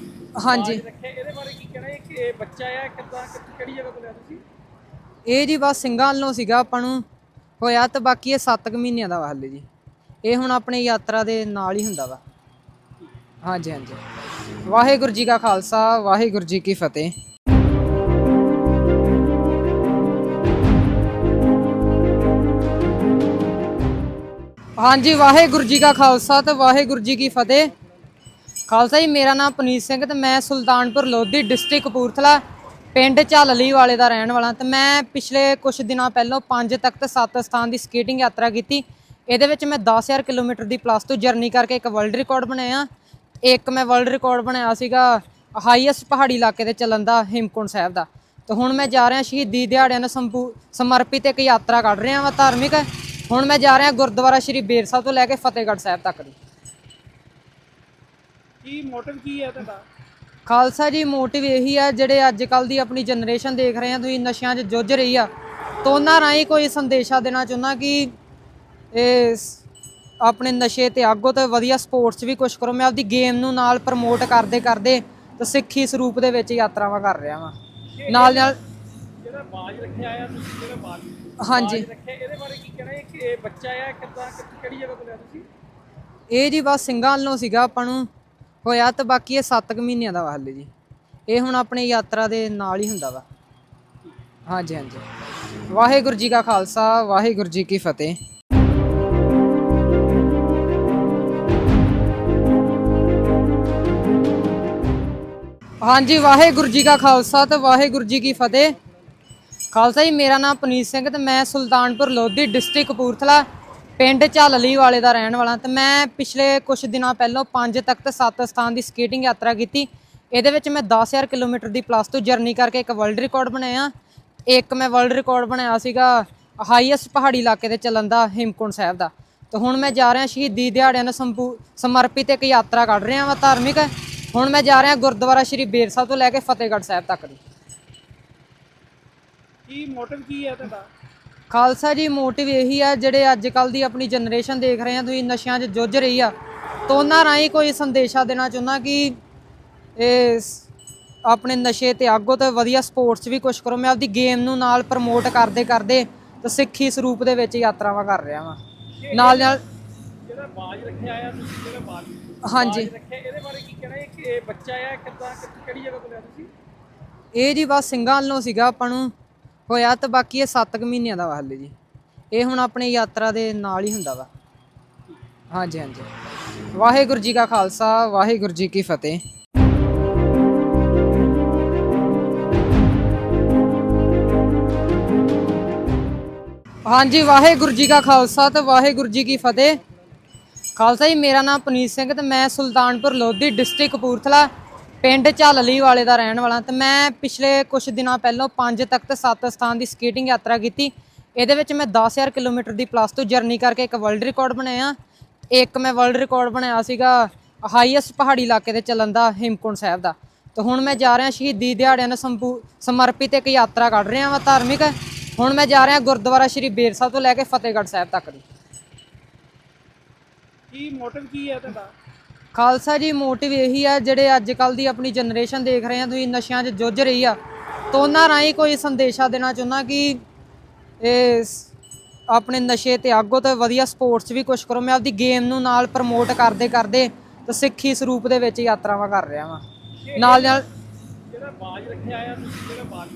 [SPEAKER 1] ਹਾਂਜੀ।
[SPEAKER 2] ਰੱਖਿਆ ਇਹਦੇ ਬਾਰੇ ਕੀ ਕਹਿਣਾ ਹੈ ਕਿ ਇਹ ਬੱਚਾ ਆ ਕਿੱਦਾਂ ਕਿ- ਕਿਹੜੀ ਜਗ੍ਹਾ ਤੋਂ ਲਿਆ ਤੁਸੀਂ?
[SPEAKER 1] ਇਹ ਜੀ ਬਸ ਸਿੰਘਾਂ ਵੱਲੋਂ ਸੀਗਾ ਆਪਾਂ ਨੂੰ। ਹੋਇਆ ਤਾਂ ਬਾਕੀ ਇਹ 7 ਕੁ ਮਹੀਨਿਆਂ ਦਾ ਵਾ ਹਾਲੇ ਜੀ। ਇਹ ਹੁਣ ਆਪਣੀ ਯਾਤਰਾ ਦੇ ਨਾਲ ਹੀ ਹੁੰਦਾ ਵਾ। ਹਾਂਜੀ ਹਾਂਜੀ। ਵਾਹਿਗੁਰੂ ਜੀ ਕਾ ਖਾਲਸਾ, ਵਾਹਿਗੁਰੂ ਜੀ ਕੀ ਫਤਿਹ। ਹਾਂਜੀ, ਵਾਹਿਗੁਰੂ ਜੀ ਕਾ ਖਾਲਸਾ ਤੇ ਵਾਹਿਗੁਰੂ ਜੀ ਕੀ ਫਤਿਹ। ਖਾਲਸਾ ਜੀ, ਮੇਰਾ ਨਾਮ ਪਨੀਤ ਸਿੰਘ ਤੇ ਮੈਂ ਸੁਲਤਾਨਪੁਰ ਲੋਧੀ ਡਿਸਟ੍ਰਿਕਟ ਕਪੂਰਥਲਾ ਪਿੰਡ ਝੱਲਲੀ ਵਾਲੇ ਦਾ ਰਹਿਣ ਵਾਲਾ, ਤੇ ਮੈਂ ਪਿਛਲੇ ਕੁਝ ਦਿਨਾਂ ਪਹਿਲਾਂ 5 ਤਖਤ 7 ਸਥਾਨ ਦੀ ਸਕੇਟਿੰਗ ਯਾਤਰਾ ਕੀਤੀ। ਇਹਦੇ ਵਿੱਚ ਮੈਂ 10000 ਕਿਲੋਮੀਟਰ ਦੀ ਪਲੱਸ ਟੂ ਜਰਨੀ ਕਰਕੇ ਇੱਕ ਵਰਲਡ ਰਿਕਾਰਡ ਬਣਾਇਆ। ਇੱਕ ਮੈਂ ਵਰਲਡ ਰਿਕਾਰਡ ਬਣਾਇਆ ਸੀਗਾ ਹਾਈਐਸਟ ਪਹਾੜੀ ਇਲਾਕੇ ਤੇ ਚੱਲਣ ਦਾ, ਹੇਮਕੁੰਟ ਸਾਹਿਬ ਦਾ। ਤੇ ਹੁਣ ਮੈਂ ਜਾ ਰਿਹਾ ਸ਼ਹੀਦੀ ਦਿਹਾੜਿਆਂ ਨੂੰ ਸੰਪੂ- ਸਮਰਪਿਤ ਇੱਕ ਯਾਤਰਾ ਕੱਢ ਰਿਹਾ ਵਾਂ ਧਾਰਮਿਕ। ਹੁਣ ਮੈਂ ਜਾ ਰਿਹਾ ਗੁਰਦੁਆਰਾ ਸ਼੍ਰੀ ਬੇਰ ਸਾਹਿਬ ਤੋਂ ਲੈ ਕੇ ਫਤਿਹਗੜ੍ਹ ਸਾਹਿਬ ਤੱਕ ਦੀ।
[SPEAKER 2] ਕੀ ਮੋਟਿਵ ਕੀ ਹੈ ਤੁਹਾਡਾ?
[SPEAKER 1] ਖਾਲਸਾ ਜੀ ਮੋਟਿਵ ਇਹੀ ਆ ਜਿਹੜੇ ਅੱਜ ਕੱਲ ਦੀ ਆਪਣੀ ਜਨਰੇਸ਼ਨ ਦੇਖ ਰਹੇ ਆ ਤੁਸੀਂ ਨਸ਼ਿਆਂ 'ਚ ਜੁੱਝ ਰਹੀ ਆ। ਤਾਂ ਉਹਨਾਂ ਰਾਹੀਂ ਕੋਈ ਸੰਦੇਸ਼ਾ ਦੇਣਾ ਚਾਹੁੰਦਾ ਕਿ ਇਹ ਆਪਣੇ ਨਸ਼ੇ ਤੇ ਆਗੋ ਤੇ ਵਧੀਆ ਸਪੋਰਟਸ ਵੀ ਕੁਝ ਕਰੋ। ਮੈਂ ਆਪਦੀ ਗੇਮ ਨੂੰ ਨਾਲ ਪ੍ਰਮੋਟ ਕਰਦੇ ਕਰਦੇ ਤੇ ਸਿੱਖੀ ਸਰੂਪ ਦੇ ਵਿੱਚ ਯਾਤਰਾਵਾਂ ਕਰ ਰਿਹਾ ਵਾਂ। ਨਾਲ ਨਾਲ
[SPEAKER 2] ਜਿਹੜਾ ਬਾਜ ਰੱਖਿਆ ਆ ਤੁਸੀਂ ਜਿਹੜਾ ਬਾਜ
[SPEAKER 1] ਹਾਂਜੀ।
[SPEAKER 2] ਰੱਖਿਆ ਇਹਦੇ ਬਾਰੇ ਕੀ ਕਹਿਣਾ ਹੈ ਕਿ ਇਹ ਬੱਚਾ ਆ ਕਿੱਦਾਂ ਕਿ- ਕਿਹੜੀ ਜਗ੍ਹਾ ਤੋਂ ਲਿਆ ਤੁਸੀਂ?
[SPEAKER 1] ਇਹ ਜੀ ਬਸ ਸਿੰਘਾਂ ਵੱਲੋਂ ਸੀਗਾ ਆਪਾਂ ਨੂੰ। ਹੋਇਆ ਤਾਂ ਬਾਕੀ ਇਹ 7 ਕੁ ਮਹੀਨਿਆਂ ਦਾ ਵਾ ਹਾਲੇ ਜੀ। ਇਹ ਹੁਣ ਆਪਣੀ ਯਾਤਰਾ ਦੇ ਨਾਲ ਹੀ ਹੁੰਦਾ ਵਾ। ਹਾਂਜੀ ਹਾਂਜੀ। ਵਾਹਿਗੁਰੂ ਜੀ ਕਾ ਖਾਲਸਾ, ਵਾਹਿਗੁਰੂ ਜੀ ਕੀ ਫਤਿਹ। ਹਾਂਜੀ, ਵਾਹਿਗੁਰੂ ਜੀ ਕਾ ਖਾਲਸਾ ਤੇ ਵਾਹਿਗੁਰੂ ਜੀ ਕੀ ਫਤਿਹ। ਖਾਲਸਾ ਜੀ, ਮੇਰਾ ਨਾਮ ਪਨੀਤ ਸਿੰਘ ਤੇ ਮੈਂ ਸੁਲਤਾਨਪੁਰ ਲੋਧੀ ਡਿਸਟ੍ਰਿਕਟ ਕਪੂਰਥਲਾ ਪਿੰਡ ਝੱਲਲੀ ਵਾਲੇ ਦਾ ਰਹਿਣ ਵਾਲਾ ਤੇ ਮੈਂ ਪਿਛਲੇ ਕੁਝ ਦਿਨਾਂ ਪਹਿਲਾਂ 5 ਤਖਤ 7 ਸਥਾਨ ਦੀ ਸਕੇਟਿੰਗ ਯਾਤਰਾ ਕੀਤੀ। ਇਹਦੇ ਵਿੱਚ ਮੈਂ 10000 ਕਿਲੋਮੀਟਰ ਦੀ ਪਲੱਸ ਟੂ ਜਰਨੀ ਕਰਕੇ ਇੱਕ ਵਰਲਡ ਰਿਕਾਰਡ ਬਣਾਇਆ। ਇੱਕ ਮੈਂ ਵਰਲਡ ਰਿਕਾਰਡ ਬਣਾਇਆ ਸੀਗਾ ਹਾਈਐਸਟ ਪਹਾੜੀ ਇਲਾਕੇ ਤੇ ਚੱਲਣ ਦਾ, ਹੇਮਕੁੰਟ ਸਾਹਿਬ ਦਾ। ਤੇ ਹੁਣ ਮੈਂ ਜਾ ਰਿਹਾ ਸ਼ਹੀਦੀ ਦਿਹਾੜਿਆਂ ਨੂੰ ਸੰਪੂ- ਸਮਰਪਿਤ ਇੱਕ ਯਾਤਰਾ ਕੱਢ ਰਿਹਾ ਵਾਂ ਧਾਰਮਿਕ। ਹੁਣ ਮੈਂ ਜਾ ਰਿਹਾ ਗੁਰਦੁਆਰਾ ਸ਼੍ਰੀ ਬੇਰ ਸਾਹਿਬ ਤੋਂ ਲੈ ਕੇ ਫਤਿਹਗੜ੍ਹ ਸਾਹਿਬ ਤੱਕ ਦੀ।
[SPEAKER 2] ਕੀ ਮੋਟਿਵ ਕੀ ਹੈ ਤੁਹਾਡਾ?
[SPEAKER 1] ਖਾਲਸਾ ਜੀ ਮੋਟਿਵ ਇਹੀ ਆ ਜਿਹੜੇ ਅੱਜ ਕੱਲ ਦੀ ਆਪਣੀ ਜਨਰੇਸ਼ਨ ਦੇਖ ਰਹੇ ਆ ਤੁਸੀਂ ਨਸ਼ਿਆਂ 'ਚ ਜੁੱਝ ਰਹੀ ਆ ਤਾਂ ਉਹਨਾਂ ਰਾਹੀਂ ਕੋਈ ਸੰਦੇਸ਼ਾ ਦੇਣਾ ਚਾਹੁੰਦਾ ਕਿ ਇਹ ਆਪਣੇ ਨਸ਼ੇ ਤੇ ਆਗੋ ਤੇ ਵਧੀਆ ਸਪੋਰਟਸ ਵੀ ਕੁਝ ਕਰੋ। ਮੈਂ ਆਪਦੀ ਗੇਮ ਨੂੰ ਨਾਲ ਪ੍ਰਮੋਟ ਕਰਦੇ ਕਰਦੇ ਤੇ ਸਿੱਖੀ ਸਰੂਪ ਦੇ ਵਿੱਚ ਯਾਤਰਾਵਾਂ ਕਰ ਰਿਹਾ ਵਾਂ। ਨਾਲ ਨਾਲ
[SPEAKER 2] ਜਿਹੜਾ ਬਾਜ ਰੱਖਿਆ ਆ ਤੁਸੀਂ ਜਿਹੜਾ ਬਾਜ
[SPEAKER 1] ਹਾਂਜੀ।
[SPEAKER 2] ਰੱਖਿਆ ਇਹਦੇ ਬਾਰੇ ਕੀ ਕਹਿਣਾ ਹੈ ਕਿ ਇਹ ਬੱਚਾ ਆ ਕਿੱਦਾਂ ਕਿ- ਕਿਹੜੀ ਜਗ੍ਹਾ ਤੋਂ ਲਿਆ ਤੁਸੀਂ?
[SPEAKER 1] ਇਹ ਜੀ ਬਸ ਸਿੰਘਾਂ ਵੱਲੋਂ ਸੀਗਾ ਆਪਾਂ ਨੂੰ। ਹੋਇਆ ਤਾਂ ਬਾਕੀ ਇਹ 7 ਕੁ ਮਹੀਨਿਆਂ ਦਾ ਵਾ ਹਾਲੇ ਜੀ। ਇਹ ਹੁਣ ਆਪਣੀ ਯਾਤਰਾ ਦੇ ਨਾਲ ਹੀ ਹੁੰਦਾ ਵਾ। ਹਾਂਜੀ ਹਾਂਜੀ। ਵਾਹਿਗੁਰੂ ਜੀ ਕਾ ਖਾਲਸਾ, ਵਾਹਿਗੁਰੂ ਜੀ ਕੀ ਫਤਿਹ। ਹਾਂਜੀ, ਵਾਹਿਗੁਰੂ ਜੀ ਕਾ ਖਾਲਸਾ ਤੇ ਵਾਹਿਗੁਰੂ ਜੀ ਕੀ ਫਤਿਹ। ਖਾਲਸਾ ਜੀ, ਮੇਰਾ ਨਾਮ ਪਨੀਤ ਸਿੰਘ ਤੇ ਮੈਂ ਸੁਲਤਾਨਪੁਰ ਲੋਧੀ, ਡਿਸਟ੍ਰਿਕਟ ਕਪੂਰਥਲਾ ਪਿੰਡ ਝੱਲਲੀ ਵਾਲੇ ਦਾ ਰਹਿਣ ਵਾਲਾ ਤੇ ਮੈਂ ਪਿਛਲੇ ਕੁਝ ਦਿਨਾਂ ਪਹਿਲਾਂ 5 ਤਖਤ 7 ਸਥਾਨ ਦੀ ਸਕੇਟਿੰਗ ਯਾਤਰਾ ਕੀਤੀ। ਇਹਦੇ ਵਿੱਚ ਮੈਂ 10000 ਕਿਲੋਮੀਟਰ ਦੀ ਪਲੱਸ ਟੂ ਜਰਨੀ ਕਰਕੇ ਇੱਕ ਵਰਲਡ ਰਿਕਾਰਡ ਬਣਾਇਆ। ਇੱਕ ਮੈਂ ਵਰਲਡ ਰਿਕਾਰਡ ਬਣਾਇਆ ਸੀਗਾ ਹਾਈਐਸਟ ਪਹਾੜੀ ਇਲਾਕੇ ਤੇ ਚੱਲਣ ਦਾ, ਹੇਮਕੁੰਟ ਸਾਹਿਬ ਦਾ। ਤੇ ਹੁਣ ਮੈਂ ਜਾ ਰਿਹਾ ਸ਼ਹੀਦੀ ਦਿਹਾੜਿਆਂ ਨੂੰ ਸੰਪੂ- ਸਮਰਪਿਤ ਇੱਕ ਯਾਤਰਾ ਕੱਢ ਰਿਹਾ ਵਾਂ ਧਾਰਮਿਕ। ਹੁਣ ਮੈਂ ਜਾ ਰਿਹਾ ਗੁਰਦੁਆਰਾ ਸ਼੍ਰੀ ਬੇਰ ਸਾਹਿਬ ਤੋਂ ਲੈ ਕੇ ਫਤਿਹਗੜ੍ਹ ਸਾਹਿਬ ਤੱਕ ਦੀ।
[SPEAKER 2] ਕੀ ਮੋਟਿਵ ਕੀ ਹੈ ਤੁਹਾਡਾ?
[SPEAKER 1] ਖਾਲਸਾ ਜੀ ਮੋਟਿਵ ਇਹੀ ਆ ਜਿਹੜੇ ਅੱਜ ਕੱਲ ਦੀ ਆਪਣੀ ਜਨਰੇਸ਼ਨ ਦੇਖ ਰਹੇ ਆ ਤੁਸੀਂ ਨਸ਼ਿਆਂ 'ਚ ਜੁੱਝ ਰਹੀ ਆ। ਤਾਂ ਉਹਨਾਂ ਰਾਹੀਂ ਕੋਈ ਸੰਦੇਸ਼ਾ ਦੇਣਾ ਚਾਹੁੰਦਾ ਕਿ ਇਹ ਆਪਣੇ ਨਸ਼ੇ ਤੇ ਆਗੋ ਤੇ ਵਧੀਆ ਸਪੋਰਟਸ ਵੀ ਕੁਝ ਕਰੋ। ਮੈਂ ਆਪਦੀ ਗੇਮ ਨੂੰ ਨਾਲ ਪ੍ਰਮੋਟ ਕਰਦੇ ਕਰਦੇ ਤੇ ਸਿੱਖੀ ਸਰੂਪ ਦੇ ਵਿੱਚ ਯਾਤਰਾਵਾਂ ਕਰ ਰਿਹਾ ਵਾਂ। ਨਾਲ ਨਾਲ
[SPEAKER 2] ਜਿਹੜਾ ਬਾਜ ਰੱਖਿਆ ਆ ਤੁਸੀਂ ਜਿਹੜਾ ਬਾਜ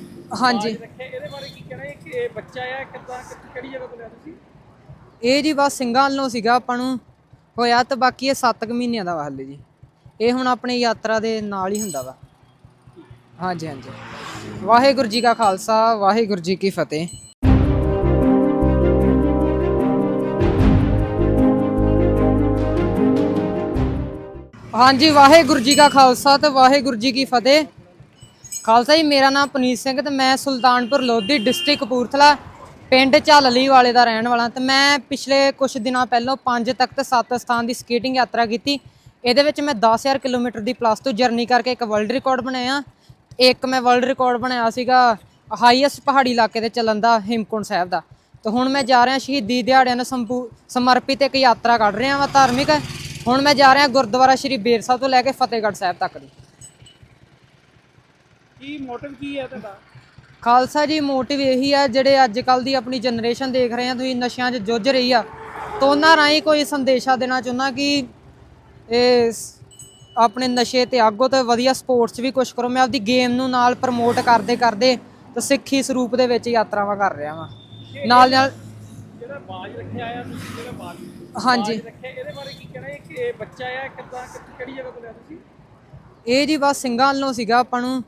[SPEAKER 1] ਹਾਂਜੀ।
[SPEAKER 2] ਰੱਖਿਆ ਇਹਦੇ ਬਾਰੇ ਕੀ ਕਹਿਣਾ ਹੈ ਕਿ ਇਹ ਬੱਚਾ ਆ ਕਿੱਦਾਂ ਕਿ- ਕਿਹੜੀ ਜਗ੍ਹਾ ਤੋਂ ਲਿਆ ਤੁਸੀਂ?
[SPEAKER 1] ਇਹ ਜੀ ਬਸ ਸਿੰਘਾਂ ਵੱਲੋਂ ਸੀਗਾ ਆਪਾਂ ਨੂੰ। ਹੋਇਆ ਤਾਂ ਬਾਕੀ ਇਹ 7 ਕੁ ਮਹੀਨਿਆਂ ਦਾ ਵਾ ਹਾਲੇ ਜੀ। ਇਹ ਹੁਣ ਆਪਣੀ ਯਾਤਰਾ ਦੇ ਨਾਲ ਹੀ ਹੁੰਦਾ ਵਾ। ਹਾਂਜੀ ਹਾਂਜੀ। ਵਾਹਿਗੁਰੂ ਜੀ ਕਾ ਖਾਲਸਾ, ਵਾਹਿਗੁਰੂ ਜੀ ਕੀ ਫਤਿਹ। ਹਾਂਜੀ, ਵਾਹਿਗੁਰੂ ਜੀ ਕਾ ਖਾਲਸਾ ਤੇ ਵਾਹਿਗੁਰੂ ਜੀ ਕੀ ਫਤਿਹ। ਖਾਲਸਾ ਜੀ, ਮੇਰਾ ਨਾਮ ਪਨੀਤ ਸਿੰਘ ਤੇ ਮੈਂ ਸੁਲਤਾਨਪੁਰ ਲੋਧੀ ਡਿਸਟ੍ਰਿਕਟ ਕਪੂਰਥਲਾ ਪਿੰਡ ਝੱਲਲੀ ਵਾਲੇ ਦਾ ਰਹਿਣ ਵਾਲਾ ਤੇ ਮੈਂ ਪਿਛਲੇ ਕੁਝ ਦਿਨਾਂ ਪਹਿਲਾਂ 5 ਤਖਤ 7 ਸਥਾਨ ਦੀ ਸਕੇਟਿੰਗ ਯਾਤਰਾ ਕੀਤੀ। ਇਹਦੇ ਵਿੱਚ ਮੈਂ 10000 ਕਿਲੋਮੀਟਰ ਦੀ ਪਲੱਸ ਟੂ ਜਰਨੀ ਕਰਕੇ ਇੱਕ ਵਰਲਡ ਰਿਕਾਰਡ ਬਣਾਇਆ। ਇੱਕ ਮੈਂ ਵਰਲਡ ਰਿਕਾਰਡ ਬਣਾਇਆ ਸੀਗਾ ਹਾਈਐਸਟ ਪਹਾੜੀ ਇਲਾਕੇ ਤੇ ਚੱਲਣ ਦਾ, ਹੇਮਕੁੰਟ ਸਾਹਿਬ ਦਾ। ਤੇ ਹੁਣ ਮੈਂ ਜਾ ਰਿਹਾ ਸ਼ਹੀਦੀ ਦਿਹਾੜਿਆਂ ਨੂੰ ਸੰਪੂ- ਸਮਰਪਿਤ ਇੱਕ ਯਾਤਰਾ ਕੱਢ ਰਿਹਾ ਵਾਂ ਧਾਰਮਿਕ। ਹੁਣ ਮੈਂ ਜਾ ਰਿਹਾ ਗੁਰਦੁਆਰਾ ਸ਼੍ਰੀ ਬੇਰ ਸਾਹਿਬ ਤੋਂ ਲੈ ਕੇ ਫਤਿਹਗੜ੍ਹ ਸਾਹਿਬ ਤੱਕ ਦੀ।
[SPEAKER 2] ਕੀ ਮੋਟਿਵ ਕੀ ਹੈ ਤੁਹਾਡਾ?
[SPEAKER 1] ਖਾਲਸਾ ਜੀ ਮੋਟਿਵ ਇਹੀ ਆ ਜਿਹੜੇ ਅੱਜ ਕੱਲ ਦੀ ਆਪਣੀ ਜਨਰੇਸ਼ਨ ਦੇਖ ਰਹੇ ਆ ਤੁਸੀਂ ਨਸ਼ਿਆਂ 'ਚ ਜੁੱਝ ਰਹੀ ਆ। ਤਾਂ ਉਹਨਾਂ ਰਾਹੀਂ ਕੋਈ ਸੰਦੇਸ਼ਾ ਦੇਣਾ ਚਾਹੁੰਦਾ ਕਿ ਇਹ ਆਪਣੇ ਨਸ਼ੇ ਤੇ ਆਗੋ ਤੇ ਵਧੀਆ ਸਪੋਰਟਸ ਵੀ ਕੁਝ ਕਰੋ। ਮੈਂ ਆਪਦੀ ਗੇਮ ਨੂੰ ਨਾਲ ਪ੍ਰਮੋਟ ਕਰਦੇ ਕਰਦੇ ਤੇ ਸਿੱਖੀ ਸਰੂਪ ਦੇ ਵਿੱਚ ਯਾਤਰਾਵਾਂ ਕਰ ਰਿਹਾ ਵਾਂ। ਨਾਲ ਨਾਲ
[SPEAKER 2] ਜਿਹੜਾ ਬਾਜ ਰੱਖਿਆ ਆ ਤੁਸੀਂ ਜਿਹੜਾ ਬਾਜ
[SPEAKER 1] ਹਾਂਜੀ।
[SPEAKER 2] ਰੱਖਿਆ ਇਹਦੇ ਬਾਰੇ ਕੀ ਕਹਿਣਾ ਇਹ ਕਿ ਇਹ ਬੱਚਾ ਆ ਕਿੱਦਾਂ ਕਿ- ਕਿਹੜੀ ਜਗ੍ਹਾ ਤੋਂ ਲਿਆ ਤੁਸੀਂ?
[SPEAKER 1] ਇਹ ਜੀ ਬਸ ਸਿੰਘਾਂ ਵੱਲੋਂ ਸੀਗਾ ਆਪਾਂ ਨੂੰ।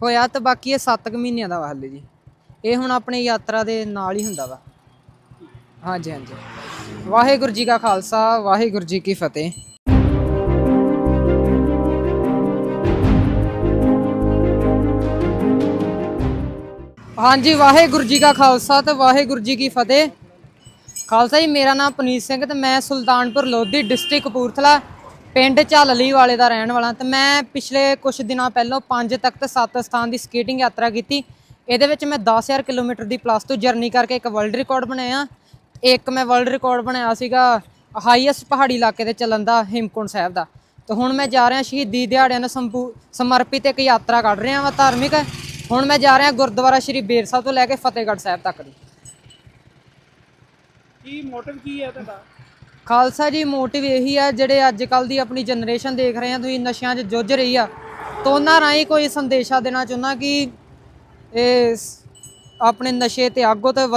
[SPEAKER 1] ਹੋਇਆ ਤਾਂ ਬਾਕੀ ਇਹ 7 ਕੁ ਮਹੀਨਿਆਂ ਦਾ ਵਾ ਹਾਲੇ ਜੀ। ਇਹ ਹੁਣ ਆਪਣੀ ਯਾਤਰਾ ਦੇ ਨਾਲ ਹੀ ਹੁੰਦਾ ਵਾ। ਹਾਂਜੀ ਹਾਂਜੀ। ਵਾਹਿਗੁਰੂ ਜੀ ਕਾ ਖਾਲਸਾ, ਵਾਹਿਗੁਰੂ ਜੀ ਕੀ ਫਤਿਹ। ਹਾਂਜੀ, ਵਾਹਿਗੁਰੂ ਜੀ ਕਾ ਖਾਲਸਾ ਤੇ ਵਾਹਿਗੁਰੂ ਜੀ ਕੀ ਫਤਿਹ। ਖਾਲਸਾ ਜੀ, ਮੇਰਾ ਨਾਮ ਪਨੀਤ ਸਿੰਘ ਤੇ ਮੈਂ ਸੁਲਤਾਨਪੁਰ ਲੋਧੀ ਡਿਸਟ੍ਰਿਕਟ ਕਪੂਰਥਲਾ ਪਿੰਡ ਝੱਲਲੀ ਵਾਲੇ ਦਾ ਰਹਿਣ ਵਾਲਾ ਤੇ ਮੈਂ ਪਿਛਲੇ ਕੁਝ ਦਿਨਾਂ ਪਹਿਲਾਂ 5 ਤੱਕ ਤੇ 7 ਸਥਾਨ ਦੀ ਸਕੇਟਿੰਗ ਯਾਤਰਾ ਕੀਤੀ। ਇਹਦੇ ਵਿੱਚ ਮੈਂ 10000 ਕਿਲੋਮੀਟਰ ਦੀ ਪਲੱਸ ਟੂ ਜਰਨੀ ਕਰਕੇ ਇੱਕ ਵਰਲਡ ਰਿਕਾਰਡ ਬਣਾਇਆ। ਇੱਕ ਮੈਂ ਵਰਲਡ ਰਿਕਾਰਡ ਬਣਾਇਆ ਸੀਗਾ ਹਾਈਐਸਟ ਪਹਾੜੀ ਇਲਾਕੇ ਤੇ ਚੱਲਣ ਦਾ ਹਿਮਕੁੰਡ ਸਾਹਿਬ ਦਾ। ਤੇ ਹੁਣ ਮੈਂ ਜਾ ਰਿਹਾ ਸ਼ਹੀਦੀ ਦਿਹਾੜਿਆਂ ਨੂੰ ਸੰਪੂ- ਸਮਰਪਿਤ ਇੱਕ ਯਾਤਰਾ ਕੱਢ ਰਿਹਾ ਹਾਂ ਧਾਰਮਿਕ। ਹੁਣ ਮੈਂ ਜਾ ਰਿਹਾ ਗੁਰਦੁਆਰਾ ਸ਼੍ਰੀ ਬੇਰ ਸਾਹਿਬ ਤੋਂ ਲੈ ਕੇ ਫਤਿਹਗੜ੍ਹ ਸਾਹਿਬ ਤੱਕ ਦੀ।
[SPEAKER 2] ਕੀ ਮੋਟਿਵ ਕੀ ਹੈ ਤੁਹਾਡਾ?
[SPEAKER 1] ਖਾਲਸਾ ਜੀ, ਮੋਟਿਵ ਇਹੀ ਆ, ਜਿਹੜੇ ਅੱਜ ਕੱਲ ਦੀ ਆਪਣੀ ਜਨਰੇਸ਼ਨ ਦੇਖ ਰਹੇ ਆ, ਤੁਸੀਂ ਨਸ਼ਿਆਂ 'ਚ ਜੁੱਝ ਰਹੀ ਆ, ਤਾਂ ਉਹਨਾਂ ਰਾਹੀਂ ਕੋਈ ਸੰਦੇਸ਼ਾ ਦੇਣਾ ਚਾਹੁੰਦਾ ਕਿ ਇਹ ਆਪਣੇ ਨਸ਼ੇ ਤੇ ਆਗੋ ਤੇ ਵਧੀਆ